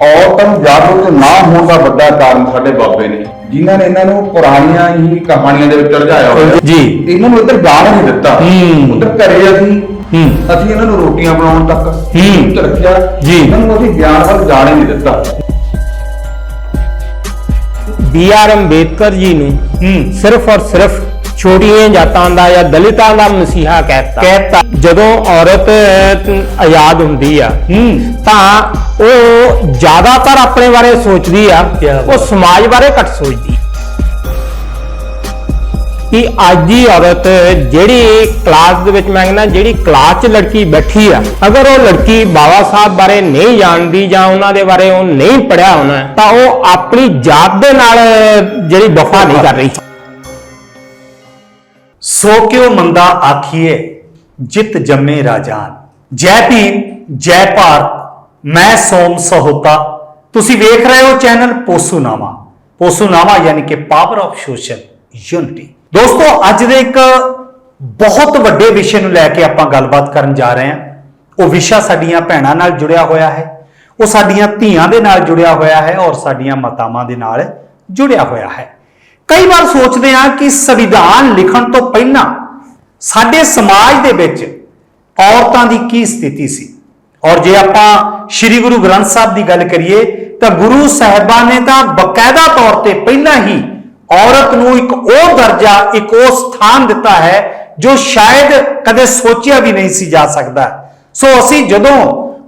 ਔਰਤਾਂ ਨੂੰ ਜਾਗਰੂਕ ਨਾ ਹੋਣ ਦਾ ਵੱਡਾ ਕਾਰਨ ਸਾਡੇ ਬਾਬੇ ਨੇ ਜਿਨ੍ਹਾਂ ਨੇ ਇਹਨਾਂ ਨੂੰ ਪੁਰਾਣੀਆਂ ਹੀ ਕਹਾਣੀਆਂ ਦੇ ਵਿੱਚ ਉਲਝਾਇਆ ਹੋਇਆ ਜੀ ਇਹਨਾਂ ਨੂੰ ਇੱਧਰ ਜਾਣ ਨਹੀਂ ਦਿੱਤਾ ਹੂੰ। ਉੱਧਰ ਘਰੇ ਅਸੀਂ ਹੂੰ। ਅਸੀਂ ਇਹਨਾਂ ਨੂੰ ਰੋਟੀਆਂ ਬਣਾਉਣ ਤੱਕ ਹੂੰ। ਤੇ ਰੱਖਿਆ ਜੀ। ਇਹਨਾਂ ਨੂੰ ਅਸੀਂ ਗਿਆਨ ਵੱਲ ਜਾਣ ਹੀ ਨਹੀਂ ਦਿੱਤਾ ਬੀ ਆਰ ਅੰਬੇਦਕਰ ਜੀ ਨੂੰ ਹੂੰ ਸਿਰਫ ਔਰ ਸਿਰਫ ਛੋਟੀਆਂ ਜਾਤਾਂ ਦਾ ਜਾਂ ਦਲਿਤਾਂ ਦਾ ਮਸੀਹਾ ਕਹਿਤਾ ਕਹਿਤਾ। ਜਦੋਂ ਔਰਤ ਅਹ, ਆਜ਼ਾਦ ਹੁੰਦੀ ਆ ਹੂੰ ਤਾਂ ਉਹ ਜ਼ਿਆਦਾਤਰ ਆਪਣੇ ਬਾਰੇ ਸੋਚਦੀ ਆ। ਉਹ ਸਮਾਜ ਬਾਰੇ ਘੱਟ ਸੋਚਦੀ। ਕਿ ਅੱਜ ਦੀ ਔਰਤ ਜਿਹੜੀ ਕਲਾਸ ਦੇ ਵਿੱਚ ਮੈਂ ਕਹਿੰਦਾ ਜਿਹੜੀ ਕਲਾਸ 'ਚ ਲੜਕੀ ਬੈਠੀ ਆ ਅਗਰ ਉਹ ਲੜਕੀ ਬਾਬਾ ਸਾਹਿਬ ਬਾਰੇ ਨਹੀਂ ਜਾਣਦੀ ਜਾਂ ਉਹਨਾਂ ਦੇ ਬਾਰੇ ਉਹ ਨਹੀਂ ਪੜਿਆ ਹੋਣਾ ਤਾਂ ਉਹ ਆਪਣੀ ਜਾਤ ਦੇ ਨਾਲ ਜਿਹੜੀ ਵਫਾ ਨਹੀਂ ਕਰ ਰਹੀ। ਸੋ ਕਿਉ ਮੰਦਾ ਆਖੀਏ ਜਿਤ ਜੰਮੇ ਰਾਜਾਨ। ਜੈ ਭੀਮ ਜੈ ਭਾਰਤ। ਮੈਂ ਸੋਮ ਸਹੋਤਾ। ਤੁਸੀਂ ਵੇਖ ਰਹੇ ਹੋ ਚੈਨਲ ਪੋਸੂਨਾਮਾ। ਪੋਸੂਨਾਮਾ ਯਾਨੀ ਕਿ ਪਾਵਰ ਆਫ ਸੋਸ਼ਲ ਯੂਨਿਟੀ ਦੋਸਤੋ, ਅੱਜ ਦੇ ਇੱਕ ਬਹੁਤ ਵੱਡੇ ਵਿਸ਼ੇ ਨੂੰ ਲੈ ਕੇ ਆਪਾਂ ਗੱਲਬਾਤ ਕਰਨ ਜਾ ਰਹੇ ਹਾਂ। ਉਹ ਵਿਸ਼ਾ ਸਾਡੀਆਂ ਭੈਣਾਂ ਨਾਲ ਜੁੜਿਆ ਹੋਇਆ ਹੈ। ਉਹ ਸਾਡੀਆਂ ਧੀਆਂ ਦੇ ਨਾਲ ਜੁੜਿਆ ਹੋਇਆ ਹੈ ਔਰ ਸਾਡੀਆਂ ਮਾਤਾਵਾਂ ਦੇ ਨਾਲ ਜੁੜਿਆ ਹੋਇਆ ਹੈ। ਕਈ ਵਾਰ ਸੋਚਦੇ ਹਾਂ ਕਿ ਸੰਵਿਧਾਨ ਲਿਖਣ ਤੋਂ ਪਹਿਲਾਂ ਸਾਡੇ ਸਮਾਜ ਦੇ ਵਿੱਚ ਔਰਤਾਂ ਦੀ ਕੀ ਸਥਿਤੀ ਸੀ? ਔਰ ਜੇ ਆਪਾਂ ਸ੍ਰੀ ਗੁਰੂ ਗ੍ਰੰਥ ਸਾਹਿਬ ਦੀ ਗੱਲ ਕਰੀਏ, ਤਾਂ ਗੁਰੂ ਸਾਹਿਬਾਨ ਨੇ ਤਾਂ ਬਕਾਇਦਾ ਤੌਰ ਤੇ ਪਹਿਲਾਂ ਹੀ ਔਰਤ ਨੂੰ ਇੱਕ ਉਹ ਦਰਜਾ, ਇੱਕ ਉਹ ਸਥਾਨ ਦਿੱਤਾ ਹੈ, ਜੋ ਸ਼ਾਇਦ ਕਦੇ ਸੋਚਿਆ ਵੀ ਨਹੀਂ ਸੀ ਜਾ ਸਕਦਾ। ਸੋ ਅਸੀਂ ਜਦੋਂ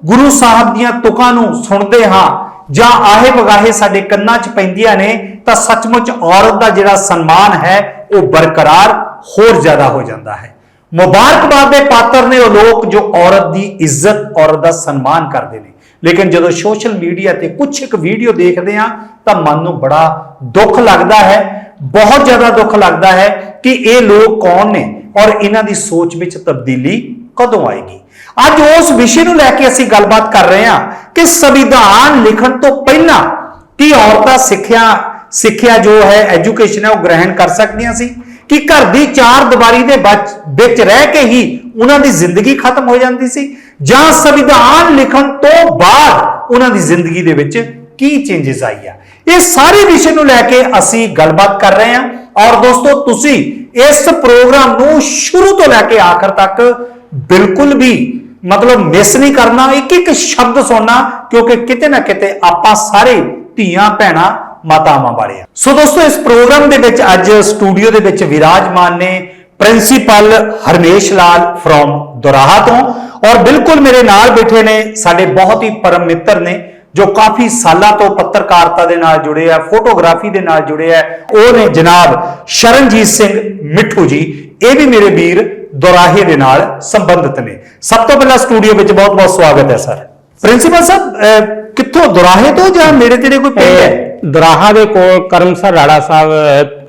ਗੁਰੂ ਸਾਹਿਬ ਦੀਆਂ ਤੁਕਾਂ ਨੂੰ ਸੁਣਦੇ ਹਾਂ, ਜਾਂ ਆਹੇ ਵਗਾਹੇ ਸਾਡੇ ਕੰਨਾਂ 'ਚ ਪੈਂਦੀਆਂ ਨੇ, ਤਾਂ ਸੱਚਮੁੱਚ ਔਰਤ ਦਾ ਜਿਹੜਾ ਸਨਮਾਨ ਹੈ, ਉਹ ਬਰਕਰਾਰ ਹੋਰ ਜ਼ਿਆਦਾ ਹੋ ਜਾਂਦਾ ਹੈ। ਮੁਬਾਰਕਬਾਦ ਦੇ ਪਾਤਰ ਨੇ ਉਹ ਲੋਕ ਜੋ ਔਰਤ ਦੀ ਇੱਜ਼ਤ, ਔਰਤ ਦਾ ਸਨਮਾਨ ਕਰਦੇ ਨੇ। ਲੇਕਿਨ ਜਦੋਂ ਸੋਸ਼ਲ ਮੀਡੀਆ ਤੇ ਕੁਝ ਇੱਕ ਵੀਡੀਓ ਦੇਖਦੇ ਆ ਤਾਂ ਮਨ ਨੂੰ ਬੜਾ ਦੁੱਖ ਲੱਗਦਾ ਹੈ, ਬਹੁਤ ਜ਼ਿਆਦਾ ਦੁੱਖ ਲੱਗਦਾ ਹੈ ਕਿ ਇਹ ਲੋਕ ਕੌਣ ਨੇ ਔਰ ਇਹਨਾਂ ਦੀ ਸੋਚ ਵਿੱਚ ਤਬਦੀਲੀ ਕਦੋਂ ਆਏਗੀ। ਅੱਜ ਉਸ ਵਿਸ਼ੇ ਨੂੰ ਲੈ ਕੇ ਅਸੀਂ ਗੱਲਬਾਤ ਕਰ ਰਹੇ ਹਾਂ ਕਿ ਸੰਵਿਧਾਨ ਲਿਖਣ ਤੋਂ ਪਹਿਲਾਂ ਕੀ ਔਰਤਾਂ ਸਿੱਖਿਆ ਸਿੱਖਿਆ ਜੋ ਹੈ ਐਜੂਕੇਸ਼ਨ ਹੈ, ਉਹ ਗ੍ਰਹਿਣ ਕਰ ਸਕਦੀਆਂ ਸੀ। ਕਿ ਘਰ ਦੀ ਚਾਰ ਦੀਵਾਰੀ ਦੇ ਵਿੱਚ- ਰਹਿ ਕੇ ਹੀ ਉਹਨਾਂ ਦੀ ਜ਼ਿੰਦਗੀ ਖਤਮ ਹੋ ਜਾਂਦੀ ਸੀ ਜਾਂ ਸੰਵਿਧਾਨ ਲਿਖਣ ਤੋਂ ਬਾਅਦ ਉਹਨਾਂ ਦੀ ਜ਼ਿੰਦਗੀ ਦੇ ਵਿੱਚ ਕੀ ਚੇਂਜਸ ਆਈ ਆ। ਇਹ ਸਾਰੇ ਵਿਸ਼ੇ ਨੂੰ ਲੈ ਕੇ ਅਸੀਂ ਗੱਲਬਾਤ ਕਰ ਰਹੇ ਹਾਂ। ਔਰ ਦੋਸਤੋ, ਤੁਸੀਂ ਇਸ ਪ੍ਰੋਗਰਾਮ ਨੂੰ ਸ਼ੁਰੂ ਤੋਂ ਲੈ ਕੇ ਆਖਰ ਤੱਕ ਬਿਲਕੁਲ ਵੀ ਮਤਲਬ ਮਿਸ ਨਹੀਂ ਕਰਨਾ। ਇੱਕ ਇੱਕ ਸ਼ਬਦ ਸੁਣਨਾ, ਕਿਉਂਕਿ ਕਿਤੇ ਨਾ ਕਿਤੇ ਆਪਾਂ ਸਾਰੇ ਧੀਆਂ ਭੈਣਾਂ ਮਾਤਾਵਾਂ ਵਾਲੇ ਆ। ਸੋ ਦੋਸਤੋ, ਇਸ ਪ੍ਰੋਗਰਾਮ ਦੇ ਵਿੱਚ ਅੱਜ ਸਟੂਡੀਓ ਦੇ ਵਿੱਚ ਵਿਰਾਜਮਾਨ ਨੇ ਪ੍ਰਿੰਸੀਪਲ ਹਰਮੇਸ਼ ਲਾਲ ਫਰੋਮ ਦੁਰਾਹਾ ਤੋਂ। ਔਰ ਬਿਲਕੁਲ ਮੇਰੇ ਨਾਲ ਬੈਠੇ ਨੇ ਸਾਡੇ ਬਹੁਤ ਹੀ ਪਰਮ ਮਿੱਤਰ ਨੇ, ਜੋ ਕਾਫੀ ਸਾਲਾਂ ਤੋਂ ਪੱਤਰਕਾਰਤਾ ਦੇ ਨਾਲ ਜੁੜੇ ਆ, ਫੋਟੋਗ੍ਰਾਫੀ ਦੇ ਨਾਲ ਜੁੜੇ ਆ। ਉਹ ਨੇ ਜਨਾਬ ਸ਼ਰਨਜੀਤ ਸਿੰਘ ਮਿੱਠੂ ਜੀ, ਇਹ ਵੀ ਮੇਰੇ ਵੀਰ ਦੁਰਾਹੇ ਦੇ ਨਾਲ ਸੰਬੰਧਿਤ ਨੇ। ਸਭ ਤੋਂ ਪਹਿਲਾਂ ਸਟੂਡੀਓ ਵਿੱਚ ਬਹੁਤ ਬਹੁਤ ਸਵਾਗਤ ਹੈ, ਸਰ। ਪ੍ਰਿੰਸੀਪਲ ਸਾਹਿਬ ਕਿੱਥੋਂ ਦੁਰਾਹੇ ਤੋਂ ਜਾਂ ਨੇੜੇ ਤੇੜੇ ਕੋਈ ਪਿੰਡ ਹੈ? ਦਰਾਹਾ ਦੇ ਕੋਲ ਕਰਮਸਰ ਰਾੜਾ ਸਾਹਿਬ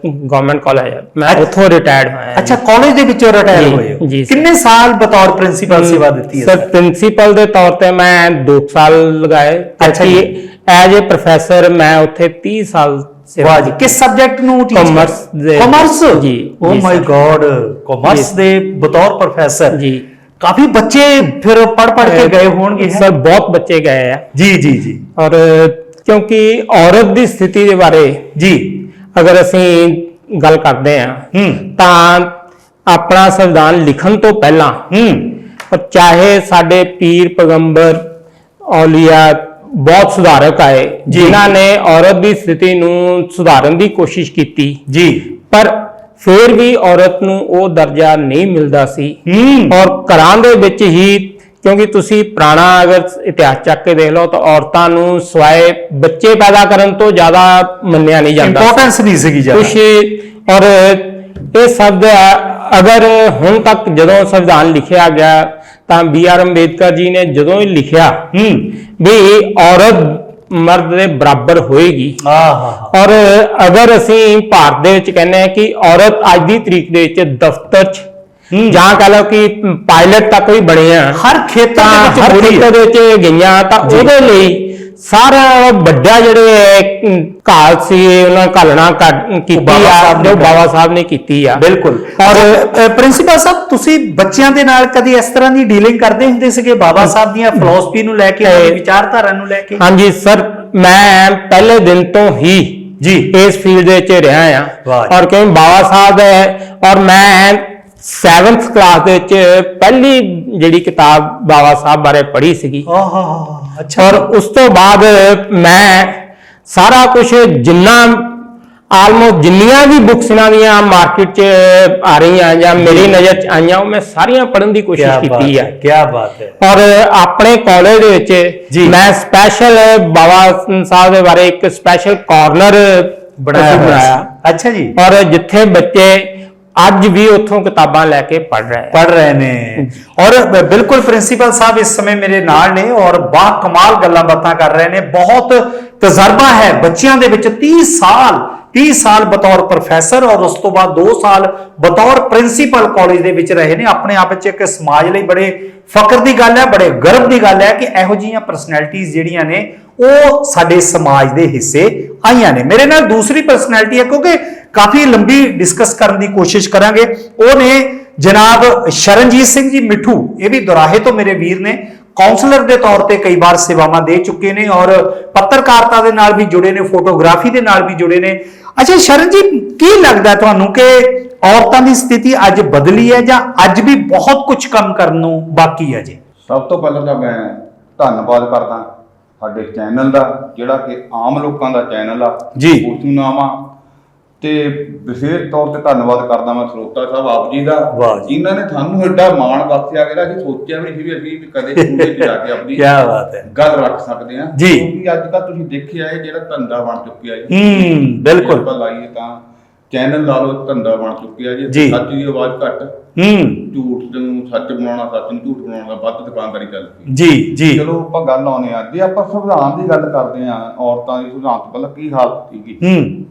ਗਵਰਨਮੈਂਟ ਕਾਲਜ ਹੈ। ਮੈਂ। ਉੱਥੋਂ ਰਿਟਾਇਰਡ ਹੋਇਆ ਅੱਛਾ ਕਾਲਜ ਦੇ ਵਿੱਚੋਂ ਰਿਟਾਇਰ ਹੋਏ ਹੋ। ਕਿੰਨੇ ਸਾਲ ਬਤੌਰ ਪ੍ਰਿੰਸੀਪਲ ਸੇਵਾ ਦਿੱਤੀ ਹੈ ਸਰ ਪ੍ਰਿੰਸੀਪਲ ਦੇ ਤੌਰ ਤੇ ਮੈਂ 2 ਸਾਲ ਲਗਾਏ। ਅੱਛਾ ਜੀ। ਐਜ਼ ਅ ਪ੍ਰੋਫੈਸਰ ਮੈਂ ਉੱਥੇ 30 ਸਾਲ ਸੇਵਾ ਵਾਹ ਜੀ ਕਿਸ ਸਬਜੈਕਟ ਨੂੰ ਟੀਚ Commerce ਦੇ- ਕਾਮਰਸ ਜੀ, ਓ ਮਾਈ। God commerce. ਦੇ ਬਤੌਰ ਪ੍ਰੋਫੈਸਰ ਜੀ। ਕਾਫੀ ਬੱਚੇ ਫਿਰ ਪੜ ਪੜ ਕੇ ਗਏ ਹੋਣਗੇ? ਸਰ ਬਹੁਤ ਬੱਚੇ ਗਏ ਆ। ਜੀ ਜੀ ਜੀ। ਔਰ ਕਿਉਂਕਿ ਔਰਤ ਦੀ ਸਥਿਤੀ ਦੇ ਬਾਰੇ ਜੀ। ਅਗਰ ਅਸੀਂ ਗੱਲ ਕਰਦੇ ਹੂੰ ਤਾਂ ਆਪਣਾ ਸੰਵਿਧਾਨ ਲਿਖਣ ਤੋਂ ਪਹਿਲਾਂ ਹੂੰ। ਪਰ ਚਾਹੇ ਸਾਡੇ ਪੀਰ ਪੈਗੰਬਰ ਔਲੀਆ ਬਹੁਤ ਸੁਧਾਰਕ ਆਏ। ਜਿਨ੍ਹਾਂ ਨੇ ਔਰਤ ਦੀ ਸਥਿਤੀ ਨੂੰ ਸੁਧਾਰਨ ਦੀ ਕੋਸ਼ਿਸ਼ ਕੀਤੀ। ਜੀ। ਪਰ ਫਿਰ ਵੀ ਔਰਤ ਨੂੰ ਉਹ ਦਰਜਾ ਨਹੀਂ ਮਿਲਦਾ ਸੀ। ਔਰ ਘਰਾਂ ਦੇ ਵਿੱਚ ਹੀ ਕਿਉਂਕਿ ਤੁਸੀਂ ਪੁਰਾਣਾ ਅਗਰ ਇਤਿਹਾਸ ਚੱਕ ਕੇ ਦੇਖ ਲਓ ਤਾਂ ਔਰਤਾਂ ਨੂੰ ਸਵਾਏ ਬੱਚੇ ਪੈਦਾ ਕਰਨ ਤੋਂ ਜ਼ਿਆਦਾ ਮੰਨਿਆ ਨਹੀਂ ਜਾਂਦਾ ਇੰਪੋਰਟੈਂਸ ਨਹੀਂ ਸੀਗੀ ਜ਼ਿਆਦਾ। ਕੁਛ ਔਰ ਇਹ ਸ਼ਬਦ ਅਗਰ ਹੁਣ ਤੱਕ ਜਦੋਂ ਸੰਵਿਧਾਨ ਲਿਖਿਆ ਗਿਆ ਤਾਂ ਬੀ ਆਰ ਅੰਬੇਦਕਰ ਜੀ ਨੇ ਜਦੋਂ ਹੀ ਲਿਖਿਆ ਹੂੰ। ਵੀ ਔਰਤ ਮਰਦ ਦੇ ਬਰਾਬਰ ਹੋਏਗੀ ਆਹ ਔਰ ਅਗਰ ਅਸੀਂ ਭਾਰਤ ਦੇ ਵਿੱਚ ਕਹਿੰਦੇ ਹਾਂ ਕਿ ਔਰਤ ਅੱਜ ਦੀ ਤਰੀਕ ਦੇ ਵਿੱਚ ਦਫ਼ਤਰ 'ਚ। ਜਾਂ ਕਹ ਲਓ ਕਿ ਪਾਇਲਟ ਤੱਕ ਵੀ ਬਣੇ ਆ ਹਰ ਖੇਤਰ ਦੇ ਵਿੱਚ ਬੋਲੀ ਖੇਤਰ ਦੇ ਵਿੱਚ ਗਈਆਂ ਤਾਂ। ਉਹਦੇ ਲਈ ਸਾਰਾ ਵੱਡਾ ਜਿਹੜੇ ਘਾਲ ਸੀ ਉਹਨਾਂ ਘਾਲਣਾ ਕੀਤੀ ਆ ਜੋ ਬਾਬਾ ਸਾਹਿਬ ਨੇ ਕੀਤੀ ਆ। ਬਿਲਕੁਲ। ਔਰ ਪ੍ਰਿੰਸੀਪਲ ਸਾਹਿਬ ਤੁਸੀਂ ਬੱਚਿਆਂ ਦੇ ਨਾਲ ਕਦੀ ਇਸ ਤਰ੍ਹਾਂ ਦੀ ਡੀਲਿੰਗ ਕਰਦੇ ਹੁੰਦੇ ਸੀਗੇ? ਬਾਬਾ ਸਾਹਿਬ ਦੀਆਂ ਫਿਲਾਸਫੀ ਨੂੰ ਲੈ ਕੇ ਵਿਚਾਰਧਾਰਾ ਨੂੰ ਲੈ ਕੇ? ਹਾਂਜੀ ਸਰ ਮੈਂ ਪਹਿਲੇ ਦਿਨ ਤੋਂ ਹੀ ਜੀ। ਇਸ ਫੀਲਡ ਦੇ ਵਿੱਚ ਰਿਹਾ ਆ। ਔਰ ਕਿਉਂ ਬਾਬਾ ਸਾਹਿਬ ਹੈ ਔਰ ਮੈਂ 7th ਕਲਾਸ ਦੇ ਵਿੱਚ ਪਹਿਲੀ ਜਿਹੜੀ ਕਿਤਾਬ ਬਾਬਾ ਸਾਹਿਬ ਬਾਰੇ ਪੜ੍ਹੀ ਸੀਗੀ। ਆਹਾ ਅੱਛਾ। ਔਰ ਉਸ ਤੋਂ ਬਾਅਦ ਮੈਂ ਸਾਰਾ ਕੁਝ ਜਿੰਨਾ ਆਲਮੋਸਟ ਜਿੰਨੀਆਂ ਵੀ ਬੁੱਕਸ ਇਹਨਾਂ ਦੀਆਂ ਮਾਰਕੀਟ 'ਚ ਆ ਰਹੀਆਂ ਜਾਂ ਮੇਰੀ ਨਜ਼ਰ 'ਚ ਆਈਆਂ ਉਹ ਮੈਂ ਸਾਰੀਆਂ ਪੜ੍ਹਨ ਦੀ ਕੋਸ਼ਿਸ਼ ਕੀਤੀ ਆ। ਕੀ ਬਾਤ ਹੈ। ਔਰ ਆਪਣੇ ਕਾਲਜ ਦੇ ਵਿੱਚ। ਮੈਂ ਸਪੈਸ਼ਲ ਬਾਬਾ ਸਾਹਿਬ ਦੇ ਬਾਰੇ ਇੱਕ ਸਪੈਸ਼ਲ ਕਾਰਨਰ ਬਣਾਇਆ। ਅੱਛਾ ਜੀ। ਔਰ ਜਿੱਥੇ ਬੱਚੇ ਅੱਜ ਵੀ ਉੱਥੋਂ ਕਿਤਾਬਾਂ ਲੈ ਕੇ ਪੜ੍ਹ ਰਹੇ ਆ। ਪੜ ਰਹੇ ਨੇ। ਔਰ ਬਿਲਕੁਲ ਪ੍ਰਿੰਸੀਪਲ ਸਾਹਿਬ ਇਸ ਸਮੇਂ ਮੇਰੇ ਨਾਲ ਨੇ ਔਰ ਬਾ ਕਮਾਲ ਗੱਲਾਂ ਬਾਤਾਂ ਕਰ ਰਹੇ ਨੇ। ਬਹੁਤ ਤਜਰਬਾ ਹੈ ਬੱਚਿਆਂ ਦੇ ਵਿੱਚ 30 ਸਾਲ 30 ਸਾਲ ਬਤੌਰ ਪ੍ਰੋਫੈਸਰ ਔਰ ਉਸ ਤੋਂ ਬਾਅਦ 2 ਸਾਲ ਬਤੌਰ ਪ੍ਰਿੰਸੀਪਲ ਕਾਲਜ ਦੇ ਵਿੱਚ ਰਹੇ ਨੇ। ਆਪਣੇ ਆਪ ਵਿੱਚ ਇੱਕ ਸਮਾਜ ਲਈ ਬੜੇ ਫਖਰ ਦੀ ਗੱਲ ਹੈ, ਬੜੇ ਗਰਵ ਦੀ ਗੱਲ ਹੈ ਕਿ ਇਹੋ ਜਿਹੀਆਂ ਪਰਸਨੈਲਿਟੀਆਂ ਜਿਹੜੀਆਂ ਨੇ, ਉਹ ਸਾਡੇ ਸਮਾਜ ਦੇ ਹਿੱਸੇ ਆਈਆਂ ਨੇ। ਮੇਰੇ ਨਾਲ ਦੂਸਰੀ ਪਰਸਨੈਲਿਟੀ ਹੈ, ਕਿਉਂਕਿ ਕਾਫੀ ਲੰਬੀ ਡਿਸਕਸ ਕਰਨ ਦੀ ਕੋਸ਼ਿਸ਼ ਕਰਾਂਗੇ। ਉਹ ਨੇ ਜਨਾਬ ਸ਼ਰਨਜੀਤ ਸਿੰਘ ਜੀ ਮਿੱਠੂ, ਇਹ ਵੀ ਦੁਰਾਹੇ ਤੋਂ ਮੇਰੇ ਵੀਰ ਨੇ ਕਾਉਂਸਲਰ ਦੇ ਤੌਰ ਤੇ ਕਈ ਵਾਰ ਸੇਵਾਵਾਂ ਦੇ ਚੁੱਕੇ ਨੇ ਔਰ ਪੱਤਰਕਾਰਤਾ ਦੇ ਨਾਲ ਵੀ ਜੁੜੇ ਨੇ ਫੋਟੋਗ੍ਰਾਫੀ ਦੇ ਨਾਲ ਵੀ ਜੁੜੇ ਨੇ। ਅੱਛਾ ਸ਼ਰਨ ਜੀ ਕੀ ਲੱਗਦਾ ਤੁਹਾਨੂੰ ਕਿ ਔਰਤਾਂ ਦੀ ਸਥਿਤੀ ਅੱਜ ਬਦਲੀ ਹੈ ਜਾਂ ਅੱਜ ਵੀ ਬਹੁਤ ਕੁਝ ਕੰਮ ਕਰਨ ਨੂੰ ਬਾਕੀ ਹੈ ਜੀ ਸਭ ਤੋਂ ਪਹਿਲਾਂ ਤਾਂ ਮੈਂ ਧੰਨਵਾਦ ਕਰਦਾ ਸਾਡੇ ਚੈਨਲ ਦਾ ਜਿਹੜਾ ਕਿ ਆਮ ਲੋਕਾਂ ਦਾ ਚੈਨਲ ਆ ਜੀ। ਉਸ ਨੂੰ ਨਾਮ ਆ ਤੇ ਵਿਸ਼ੇਸ਼ ਤੌਰ ਤੇ ਧੰਨਵਾਦ ਕਰਦਾ ਮੈਂ ਸਰੋਤਾ ਸਾਹਿਬ ਆਪ ਜੀ ਦਾ ਵਾਹ ਜੀ। ਨੇ ਸਾਨੂੰ ਐਡਾ ਮਾਣ ਬਖਸ਼ਿਆ ਕਿ ਅਸੀਂ ਸੋਚਿਆ ਵੀ ਨਹੀਂ ਸੀ ਵੀ ਅਸੀਂ ਵੀ ਕਦੇ 'ਚ ਜਾ ਕੇ ਆਪਣੀ ਬਾਤ ਹੈ। ਗੱਲ ਰੱਖ ਸਕਦੇ ਹਾਂ। ਜੀ। ਕਿਉਂਕਿ ਅੱਜ ਤੱਕ ਤੁਸੀਂ ਦੇਖਿਆ ਇਹ ਜਿਹੜਾ ਧੰਦਾ ਬਣ ਚੁੱਕਿਆ ਜੀ। ਹੂੰ ਬਿਲਕੁਲ। ਆਪਾਂ ਲਾਈਏ ਤਾਂ ਚੈਨਲ ਲਾ ਲਓ ਧੰਦਾ ਬਣ ਚੁੱਕਿਆ ਜੀ। ਜੀ। ਸੱਚ ਦੀ ਆਵਾਜ਼ ਘੱਟ। ਹੂੰ। ਝੂਠ ਨੂੰ ਸੱਚ ਬਣਾਉਣਾ ਸੱਚ ਨੂੰ ਝੂਠ ਬਣਾਉਣ ਦਾ ਵੱਧ ਦੁਕਾਨਦਾਰੀ ਚੱਲ ਪਈ। ਜੀ ਜੀ। ਚਲੋ ਆਪਾਂ ਗੱਲ ਆਉਨੇ ਆ। ਜੇ ਆਪਾਂ ਸੰਵਿਧਾਨ ਦੀ ਗੱਲ ਕਰਦੇ ਆ ਔਰਤਾਂ ਦੀ ਸੰਵਿਧਾਨ ਤੋਂ ਪਹਿਲਾਂ ਕੀ ਹਾਲਤ ਸੀਗੀ? ਹੂੰ।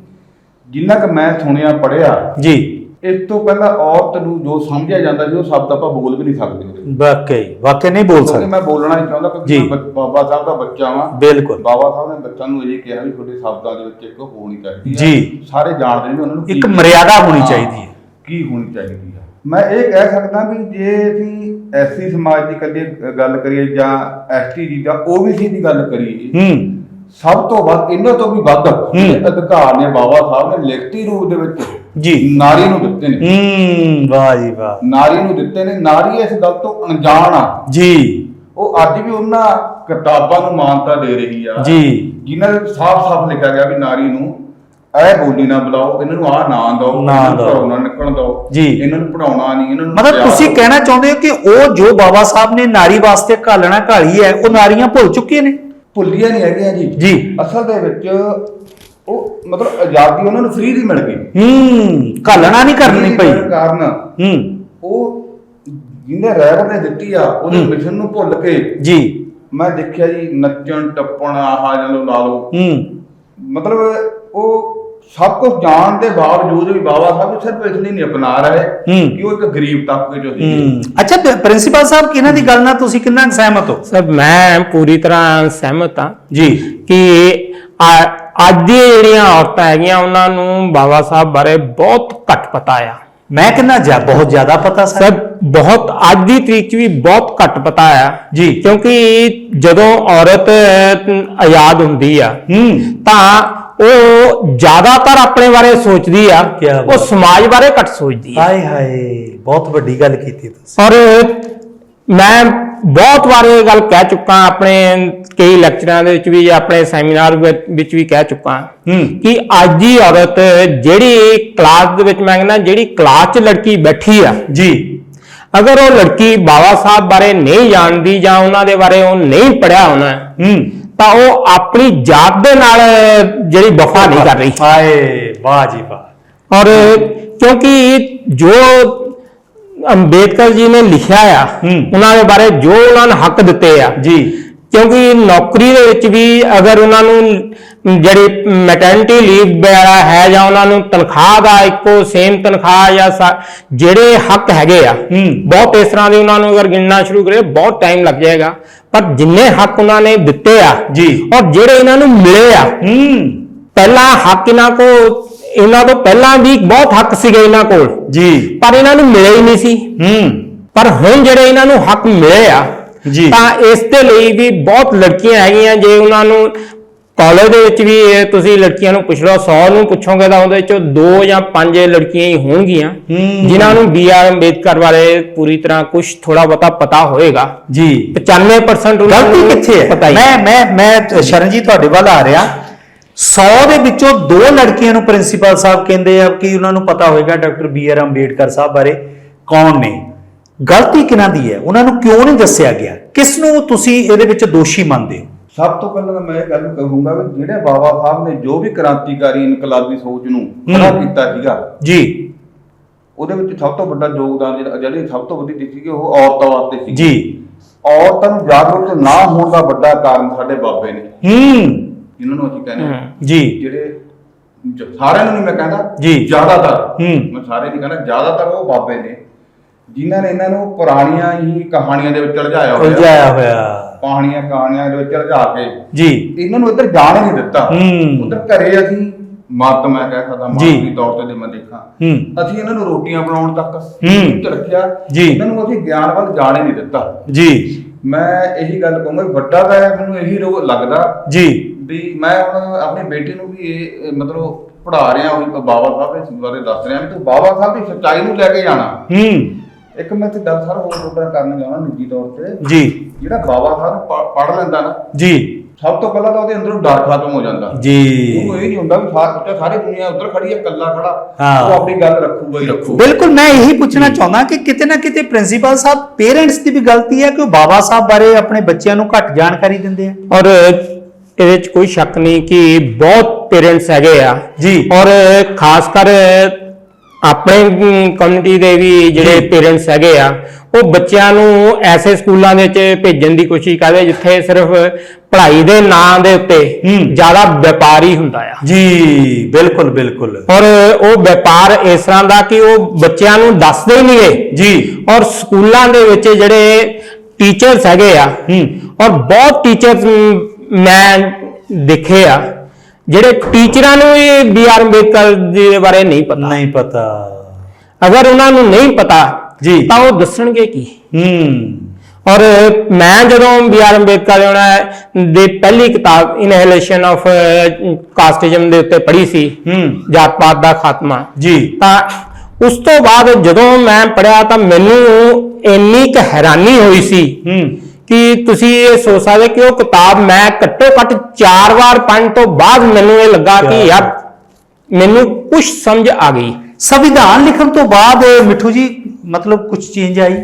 ਜਿੰਨਾ ਕਿ ਮੈਂ ਸੁਣਿਆ ਪੜਿਆ ਜੀ। ਇਸ ਤੋਂ ਪਹਿਲਾਂ ਔਰਤ ਨੂੰ ਜੋ ਸਮਝਿਆ ਜਾਂਦਾ ਸੀ ਉਹ ਸ਼ਬਦ ਆਪਾਂ ਬੋਲ ਵੀ ਨਹੀਂ ਸਕਦੇ ਵਾਕਈ ਵਾਕਈ ਨਹੀਂ ਬੋਲ ਸਕਦੇ। ਮੈਂ ਬੋਲਣਾ ਨਹੀਂ ਚਾਹੁੰਦਾ ਕਿਉਂਕਿ। ਮੈਂ ਬਾਬਾ ਸਾਹਿਬ ਦਾ ਬੱਚਾ ਵਾਂ। ਬਿਲਕੁਲ। ਬਾਬਾ ਸਾਹਿਬ ਨੇ ਬੱਚਾ ਨੂੰ ਇਹ ਕਿਹਾ ਵੀ ਤੁਹਾਡੇ ਸ਼ਬਦਾਂ ਦੇ ਵਿੱਚ ਇੱਕ ਹੋਣੀ ਚਾਹੀਦੀ ਹੈ। ਜੀ। ਸਾਰੇ ਜਾਣਦੇ ਨੇ ਉਹਨਾਂ ਨੂੰ ਇੱਕ ਮਰਿਆਦਾ ਹੋਣੀ ਹਾਂ, ਚਾਹੀਦੀ ਹੈ। ਕੀ ਹੋਣੀ ਚਾਹੀਦੀ ਹੈ। ਮੈਂ ਇਹ ਕਹਿ ਸਕਦਾ ਵੀ ਜੇ ਅਸੀਂ ਐਸੀ ਸਮਾਜ ਦੀ ਕਰੀਏ ਗੱਲ ਕਰੀਏ ਜਾਂ ਐਸਟੀ ਦੀ ਜਾਂ ਓਬੀਸੀ ਦੀ ਗੱਲ ਕਰੀਏ। ਹੂੰ। ਸਭ ਤੋਂ ਵੱਧ ਇਹਨਾਂ ਤੋਂ ਵੀ ਵੱਧ ਅਧਿਕਾਰ ਨੇ ਬਾਬਾ ਸਾਹਿਬ ਨੇ ਲਿਖਤੀ ਰੂਪ ਦੇ ਵਿੱਚ ਜੀ। ਨਾਰੀ ਨੂੰ ਦਿੱਤੇ ਨੇ। ਹੂੰ ਵਾਹ ਜੀ ਵਾਹ। ਨਾਰੀ ਨੂੰ ਦਿੱਤੇ ਨੇ। ਨਾਰੀ ਇਸ ਗੱਲ ਤੋਂ ਅਣਜਾਣ ਆ। ਜੀ। ਉਹ ਅੱਜ ਵੀ ਉਹਨਾਂ ਕਿਤਾਬਾਂ ਨੂੰ ਮਾਨਤਾ ਦੇ ਰਹੀ ਆ। ਜੀ। ਜਿਨ੍ਹਾਂ ਦੇ ਸਾਫ਼-ਸਾਫ਼ ਲਿਖਿਆ ਗਿਆ ਵੀ ਨਾਰੀ ਨੂੰ ਇਹ ਬੋਲੀ ਨਾ ਬੁਲਾਓ ਇਹਨਾਂ ਨੂੰ ਆਹ ਨਾਂ ਦਿਓ ਨਾਂ ਦਿਓ। ਨਾ ਨਿਕਲਣ ਦਿਓ। ਜੀ। ਇਹਨਾਂ ਨੂੰ ਪੜਾਉਣਾ ਨਹੀਂ ਇਹਨਾਂ ਨੂੰ ਮਤਲਬ ਤੁਸੀਂ। ਕਹਿਣਾ ਚਾਹੁੰਦੇ ਹੋ ਕਿ ਉਹ ਜੋ ਬਾਬਾ ਸਾਹਿਬ ਨੇ ਨਾਰੀ ਵਾਸਤੇ ਘਾਲਣਾ ਘਾਲੀ ਹੈ ਉਹ ਨਾਰੀਆਂ ਭੁੱਲ ਚੁੱਕੀਆਂ ਨੇ? ਭੁੱਲੀਆਂ ਨਹੀਂ ਹੈਗੀਆਂ ਜੀ। ਜੀ। ਅਸਲ ਦੇ ਵਿੱਚ ਉਹ ਮਤਲਬ ਆਜ਼ਾਦੀ ਉਹਨਾਂ ਨੂੰ ਫ੍ਰੀ ਦੀ ਮਿਲ ਗਈ। ਹੂੰ ਘਾਲਣਾ ਨਹੀਂ ਕਰਨੀ ਪਈ ਕਾਰਨ ਹੂੰ। ਉਹ ਜਿਹਨੇ ਰਹਿਬਰ ਨੇ ਦਿੱਤੀ ਆ ਉਹਦੇ। ਮਿਸ਼ਨ ਨੂੰ ਭੁੱਲ ਕੇ ਜੀ। ਮੈਂ ਦੇਖਿਆ ਜੀ ਨੱਚਣ ਟੱਪਣ ਆਹ ਜਦੋਂ ਲਾ ਲਓ। ਹੂੰ। ਮਤਲਬ ਉਹ ਸਭ ਕੁਝ ਜਾਣ ਦੇ ਬਾਵਜੂਦ ਵੀ ਬਾਬਾ ਸਾਹਿਬ ਸਿਰਫ ਇਸ ਲਈ ਨਹੀਂ ਅਪਣਾ ਰਹੇ। ਕਿ ਉਹ ਇੱਕ ਗਰੀਬ ਤਬਕੇ ਚੋਂ ਸੀ। ਅੱਛਾ ਪ੍ਰਿੰਸੀਪਲ ਸਾਹਿਬ ਇਹਨਾਂ ਦੀ ਗੱਲ ਨਾਲ ਤੁਸੀਂ ਕਿੰਨਾ ਸਹਿਮਤ ਹੋ? ਸਰ ਮੈਂ ਪੂਰੀ ਤਰ੍ਹਾਂ ਸਹਿਮਤ ਹਾਂ ਜੀ। ਕਿ ਆ- ਅੱਜ ਦੀਆਂ ਜਿਹੜੀਆਂ ਔਰਤਾਂ ਹੈਗੀਆਂ ਉਹਨਾਂ ਨੂੰ ਬਾਬਾ ਸਾਹਿਬ ਬਾਰੇ ਬਹੁਤ ਘੱਟ ਪਤਾ ਆ। ਮੈਂ ਕਿੰਨਾ ਜਾ ਬਹੁਤ ਜ਼ਿਆਦਾ ਪਤਾ ਸਰ। ਬਹੁਤ ਅੱਜ ਦੀ ਤਰੀਕ 'ਚ ਵੀ ਬਹੁਤ ਘੱਟ ਪਤਾ ਆ। ਜੀ। ਕਿਉਂਕਿ ਜਦੋਂ ਔਰਤ ਆਜ਼ਾਦ ਹੁੰਦੀ ਆ ਹੂੰ। ਤਾਂ ਉਹ ਜ਼ਿਆਦਾਤਰ ਆਪਣੇ ਬਾਰੇ ਸੋਚਦੀ ਆ ਕਿਆ ਉਹ। ਸਮਾਜ ਬਾਰੇ ਘੱਟ ਸੋਚਦੀ ਆ। ਹਾਏ ਹਾਏ ਬਹੁਤ ਵੱਡੀ ਗੱਲ ਕੀਤੀ ਤੁਸੀਂ। ਔਰ ਮੈਂ ਬਹੁਤ ਵਾਰ ਇਹ ਗੱਲ ਕਹਿ ਚੁੱਕਾ ਆਪਣੇ ਕਈ ਲੈਕਚਰਾਂ ਦੇ ਵਿੱਚ ਵੀ ਆਪਣੇ ਸੈਮੀਨਾਰ ਵਿੱਚ ਵਿੱਚ ਵੀ ਕਹਿ ਚੁੱਕਾ। ਹੂੰ। ਕਿ ਅੱਜ ਦੀ ਔਰਤ ਜਿਹੜੀ ਕਲਾਸ ਦੇ ਵਿੱਚ ਮੈਂ ਕਹਿੰਦਾ ਜਿਹੜੀ ਕਲਾਸ 'ਚ ਲੜਕੀ ਬੈਠੀ ਆ ਜੀ। ਅਗਰ ਉਹ ਲੜਕੀ ਬਾਬਾ ਸਾਹਿਬ ਬਾਰੇ ਨਹੀਂ ਜਾਣਦੀ ਜਾਂ ਉਹਨਾਂ ਦੇ ਬਾਰੇ ਉਹ ਨਹੀਂ ਪੜਿਆ ਹੋਣਾ ਹੂੰ। ਤਾਂ ਉਹ ਆਪਣੀ ਜਾਤ ਦੇ ਨਾਲ ਜਿਹੜੀ ਵਫਾ ਨਹੀਂ ਕਰ ਰਹੀ ਹਾਏ ਵਾਹ ਜੀ ਵਾਹ ਔਰ ਕਿਉਂਕਿ ਜੋ ਅੰਬੇਦਕਰ ਜੀ ਨੇ ਲਿਖਿਆ ਆ। ਉਹਨਾਂ ਦੇ ਬਾਰੇ ਜੋ ਉਹਨਾਂ ਨੂੰ ਹੱਕ ਦਿੱਤੇ ਆ ਜੀ ਕਿਉਂਕਿ ਨੌਕਰੀ ਦੇ ਵਿੱਚ ਵੀ ਅਗਰ ਉਹਨਾਂ ਨੂੰ ਜਿਹੜੀ ਮੈਟਰਨਿਟੀ ਲੀਵ ਵਗੈਰਾ ਹੈ ਜਾਂ ਉਹਨਾਂ ਨੂੰ ਤਨਖਾਹ ਦਾ ਇੱਕੋ ਸੇਮ ਤਨਖਾਹ ਜਾਂ ਜਿਹੜੇ ਹੱਕ ਹੈਗੇ ਆ। ਬਹੁਤ ਇਸ ਤਰ੍ਹਾਂ ਦੇ ਉਹਨਾਂ ਨੂੰ ਅਗਰ ਗਿਣਨਾ ਸ਼ੁਰੂ ਕਰੇ ਬਹੁਤ ਟਾਈਮ ਲੱਗ ਜਾਏਗਾ ਪਰ ਜਿੰਨੇ ਹੱਕ ਉਹਨਾਂ ਨੇ ਦਿੱਤੇ ਆ ਜੀ। ਔਰ ਜਿਹੜੇ ਇਹਨਾਂ ਨੂੰ ਮਿਲੇ ਆ ਹੂੰ। ਪਹਿਲਾਂ ਹੱਕ ਇਹਨਾਂ ਕੋ ਇਹਨਾਂ ਤੋਂ ਪਹਿਲਾਂ ਵੀ ਬਹੁਤ ਹੱਕ ਸੀਗੇ ਇਹਨਾਂ ਕੋਲ। ਜੀ। ਪਰ ਇਹਨਾਂ ਨੂੰ ਮਿਲੇ ਹੀ ਨਹੀਂ ਸੀ। ਹੂੰ। ਪਰ ਹੁਣ ਜਿਹੜੇ ਇਹਨਾਂ ਨੂੰ ਹੱਕ ਮਿਲੇ ਆ ਜੀ। ਤਾਂ ਇਸ ਦੇ ਲਈ ਵੀ ਬਹੁਤ ਲੜਕੀਆਂ ਹੈਗੀਆਂ ਜੇ ਉਹਨਾਂ ਨੂੰ ਕਾਲਜ ਦੇ ਵਿੱਚ ਵੀ ਇਹ ਤੁਸੀਂ ਲੜਕੀਆਂ ਨੂੰ ਪੁੱਛ ਲਓ 100 ਨੂੰ ਪੁੱਛੋਗੇ ਤਾਂ ਉਹਦੇ ਚੋਂ ਦੋ ਜਾਂ ਪੰਜ ਲੜਕੀਆਂ ਹੀ ਹੋਣਗੀਆਂ। ਜਿਨ੍ਹਾਂ ਨੂੰ ਬੀ ਆਰ ਅੰਬੇਦਕਰ ਬਾਰੇ ਪੂਰੀ ਤਰ੍ਹਾਂ ਕੁਝ ਥੋੜਾ ਬਹੁਤਾ ਪਤਾ ਹੋਏਗਾ। ਜੀ। 95% ਉਹਨਾਂ ਗਲਤੀ ਕਿੱਥੇ ਹੈ? ਮੈਂ ਮੈਂ ਮੈਂ ਸ਼ਰਨ ਜੀ ਤੁਹਾਡੇ ਵੱਲ ਆ ਰਿਹਾ। 100 ਦੇ ਵਿੱਚੋਂ ਦੋ ਲੜਕੀਆਂ ਨੂੰ ਪ੍ਰਿੰਸੀਪਲ ਸਾਹਿਬ ਕਹਿੰਦੇ ਆ ਕਿ ਉਹਨਾਂ ਨੂੰ ਪਤਾ ਹੋਏਗਾ ਡਾਕਟਰ ਬੀ ਆਰ ਅੰਬੇਡਕਰ ਸਾਹਿਬ ਬਾਰੇ ਕੌਣ ਨੇ। ਗਲਤੀ ਕਿਹਨਾਂ ਦੀ ਹੈ? ਉਹਨਾਂ ਨੂੰ ਕਿਉਂ ਨਹੀਂ ਦੱਸਿਆ ਗਿਆ? ਕਿਸ ਨੂੰ ਤੁਸੀਂ ਇਹਦੇ ਵਿੱਚ ਦੋਸ਼ੀ ਮੰਨਦੇ ਹੋ? ਸਭ ਤੋਂ ਪਹਿਲਾਂ ਤਾਂ ਮੈਂ ਇਹ ਗੱਲ ਕਹੂੰਗਾ ਵੀ ਜਿਹੜੇ ਬਾਬਾ ਸਾਹਿਬ ਨੇ ਜੋ ਵੀ ਕ੍ਰਾਂਤੀਕਾਰੀ ਇਨਕਲਾਬੀ ਸੋਚ ਨੂੰ ਖੜਾ ਕੀਤਾ ਸੀਗਾ ਜੀ। ਉਹਦੇ ਵਿੱਚ ਸਭ ਤੋਂ ਵੱਡਾ ਯੋਗਦਾਨ ਜਿਹੜਾ ਜਿਹੜੀ ਸਭ ਤੋਂ ਵੱਡੀ ਚੀਜ਼ ਸੀਗੀ ਉਹ ਔਰਤਾਂ ਵਾਸਤੇ ਸੀ ਜੀ। ਔਰਤਾਂ ਨੂੰ ਜਾਗਰੂਕ ਨਾ ਹੋਣ ਦਾ ਵੱਡਾ ਕਾਰਨ ਸਾਡੇ ਬਾਬੇ ਨੇ। ਹੂੰ। ਜਿਨ੍ਹਾਂ ਨੂੰ ਅਸੀਂ ਕਹਿੰਦੇ ਹਾਂ। ਜੀ। ਜਿਹੜੇ ਸਾਰਿਆਂ ਨੂੰ ਨਹੀਂ ਮੈਂ ਕਹਿੰਦਾ ਜੀ। ਜ਼ਿਆਦਾਤਰ। ਹੂੰ। ਮੈਂ ਸਾਰੇ ਨਹੀਂ ਕਹਿੰਦਾ ਜ਼ਿਆਦਾਤਰ ਉਹ ਬਾਬੇ ਨੇ ਜਿਨ੍ਹਾਂ ਨੇ ਇਹਨਾਂ ਨੂੰ ਪੁਰਾਣੀਆਂ ਹੀ ਕਹਾਣੀਆਂ ਦੇ ਵਿੱਚ ਉਲਝਾਇਆ ਹੋਇਆ। ਉਲਝਾਇਆ ਹੋਇਆ। ਕਹਾਣੀਆਂ ਕਹਾਣੀਆਂ ਦੇ ਵਿੱਚ ਉਲਝਾ ਕੇ ਜੀ। ਇਹਨਾਂ ਨੂੰ ਇੱਧਰ ਜਾਣ ਹੀ ਨਹੀਂ ਦਿੱਤਾ। ਹੂੰ। ਉਧਰ ਘਰੇ ਅਸੀਂ ਮਤ ਮੈਂ ਕਹਿ ਸਕਦਾ ਜੀ। ਮਾਨਵੀ ਤੌਰ ਤੇ ਜੇ ਮੈਂ ਦੇਖਾਂ ਹੂੰ। ਅਸੀਂ ਇਹਨਾਂ ਨੂੰ ਰੋਟੀਆਂ ਬਣਾਉਣ ਤੱਕ ਹੂੰ। ਚ ਰੱਖਿਆ। ਜੀ। ਇਹਨਾਂ ਨੂੰ ਅਸੀਂ ਗਿਆਨ ਵੱਲ ਜਾਣ ਹੀ ਨਹੀਂ ਦਿੱਤਾ। ਜੀ। ਮੈਂ ਇਹੀ ਗੱਲ ਕਹੂੰਗਾ ਵੀ ਵੱਡਾ ਤਾਂ ਹੈ, ਮੈਨੂੰ ਇਹੀ ਰੋ ਲੱਗਦਾ ਜੀ। ਵੀ ਮੈਂ ਹੁਣ ਆਪਣੀ ਬੇਟੀ ਨੂੰ ਵੀ ਇਹ ਇਹ ਮਤਲਬ ਪੜ੍ਹਾ ਰਿਹਾ ਉਹੀ ਬਾਬਾ ਸਾਹਿਬ ਦੇ ਬਾਰੇ ਦੱਸ ਰਿਹਾ ਵੀ ਤੂੰ ਬਾਬਾ ਸਾਹਿਬ ਦੀ ਸੱਚਾਈ ਨੂੰ ਲੈ ਕੇ ਜਾਣਾ। ਹੂੰ। ਇੱਕ ਮੈਂ ਤੇ ਦੱਸ ਸਰ ਹੋਰ ਟੋਟਾ ਕਰਨ ਜਾਣਾ ਨਿੱਜੀ ਤੌਰ ਤੇ। ਜੀ। ਜਿਹੜਾ ਬਾਬਾ ਸਾਹਿਬ ਪੜ੍ਹ ਲੈਂਦਾ ਨਾ ਜੀ। ਸਭ ਤੋਂ ਪਹਿਲਾਂ ਤਾਂ ਉਹਦੇ ਅੰਦਰੋਂ ਡਰ ਖਤਮ ਹੋ ਜਾਂਦਾ। ਜੀ। ਉਹਨੂੰ ਇਹ ਨਹੀਂ ਹੁੰਦਾ ਵੀ ਸਾਰ ਉੱਤੇ ਸਾਰੀ ਦੁਨੀਆ ਉੱਧਰ ਖੜੀ ਹੈ ਇਕੱਲਾ ਖੜਾ। ਹਾਂ। ਉਹ ਆਪਣੀ ਗੱਲ ਰੱਖੂਗਾ ਹੀ ਰੱਖੂ। ਬਿਲਕੁਲ ਮੈਂ ਇਹੀ ਪੁੱਛਣਾ ਚਾਹੁੰਦਾ ਕਿ ਕਿਤੇ ਨਾ ਕਿਤੇ ਪ੍ਰਿੰਸੀਪਲ ਸਾਹਿਬ ਪੇਰੈਂਟਸ ਦੀ ਵੀ ਗਲਤੀ ਹੈ ਕਿ ਉਹ ਬਾਬਾ ਸਾਹਿਬ ਬਾਰੇ ਆਪਣੇ ਬੱਚਿਆਂ ਨੂੰ ਘੱਟ ਜਾਣਕਾਰੀ ਦਿੰਦੇ ਆ? ਔਰ ਇਹਦੇ ਚ ਕੋਈ ਸ਼ੱਕ ਨਹੀਂ ਕਿ ਬਹੁਤ ਪੇਰੈਂਟਸ ਹੈਗੇ ਆ। ਜੀ। ਔਰ ਖਾਸ ਕਰ ਆਪਣੇ ਕਮਿਊਨਿਟੀ ਦੇ ਵੀ ਜਿਹੜੇ ਪੇਰੈਂਟਸ ਹੈਗੇ ਆ ਉਹ ਬੱਚਿਆਂ ਨੂੰ ਐਸੇ ਸਕੂਲਾਂ ਦੇ ਵਿੱਚ ਭੇਜਣ ਦੀ ਕੋਸ਼ਿਸ਼ ਕਰਦੇ ਜਿੱਥੇ ਸਿਰਫ ਪੜ੍ਹਾਈ ਦੇ ਨਾਂ ਦੇ ਉੱਤੇ ਹੂੰ। ਜ਼ਿਆਦਾ ਵਪਾਰੀ ਹੁੰਦਾ ਆ। ਜੀ ਬਿਲਕੁਲ ਬਿਲਕੁਲ। ਔਰ ਉਹ ਵਪਾਰ ਇਸ ਤਰ੍ਹਾਂ ਦਾ ਕਿ ਉਹ ਬੱਚਿਆਂ ਨੂੰ ਦੱਸਦੇ ਹੀ ਨਹੀਂਗੇ ਜੀ। ਔਰ ਸਕੂਲਾਂ ਦੇ ਵਿੱਚ ਜਿਹੜੇ ਟੀਚਰਸ ਹੈਗੇ ਆ ਹੂੰ। ਔਰ ਬਹੁਤ ਟੀਚਰਸ ਮੈਂ ਦੇਖੇ ਆ। ਜਿਹੜੇ ਟੀਚਰਾਂ ਨੂੰ ਇਹ ਬੀ ਆਰ ਅੰਬੇਦਕਰ ਜੀ ਦੇ ਬਾਰੇ ਨਹੀਂ ਪਤਾ। ਨਹੀਂ ਪਤਾ। ਅਗਰ ਉਹਨਾਂ ਨੂੰ ਨਹੀਂ ਪਤਾ ਜੀ। ਤਾਂ ਉਹ ਦੱਸਣਗੇ ਕੀ? ਹੂੰ। ਔਰ ਮੈਂ ਜਦੋਂ ਬੀ ਆਰ ਅੰਬੇਦਕਰ ਉਹਨਾਂ ਦੇ ਪਹਿਲੀ ਕਿਤਾਬ ਇਨਹੈਲੇਸ਼ਨ ਆਫ ਕਾਸਟਿਜ਼ਮ ਦੇ ਉੱਤੇ ਪੜ੍ਹੀ ਸੀ ਹੂੰ। ਜਾਤ ਪਾਤ ਦਾ ਖਾਤਮਾ। ਜੀ। ਤਾਂ ਉਸ ਤੋਂ ਬਾਅਦ ਜਦੋਂ ਮੈਂ ਪੜਿਆ ਤਾਂ ਮੈਨੂੰ ਇੰਨੀ ਕੁ ਹੈਰਾਨੀ ਹੋਈ ਸੀ ਹੂੰ। ਕਿ ਤੁਸੀਂ ਇਹ ਸੋਚ ਸਕਦੇ ਕਿ ਉਹ ਕਿਤਾਬ ਮੈਂ ਘੱਟੋ ਘੱਟ 4 ਵਾਰ ਪੜ੍ਹਨ ਤੋਂ ਬਾਅਦ ਮੈਨੂੰ ਇਹ ਲੱਗਾ ਕਿ ਯਾਰ ਮੈਨੂੰ ਕੁਝ ਸਮਝ ਆ ਗਈ। ਸੰਵਿਧਾਨ ਲਿਖਣ ਤੋਂ ਬਾਅਦ ਮਿੱਠੂ ਜੀ ਮਤਲਬ ਕੁਝ ਚੇਂਜ ਆਈ?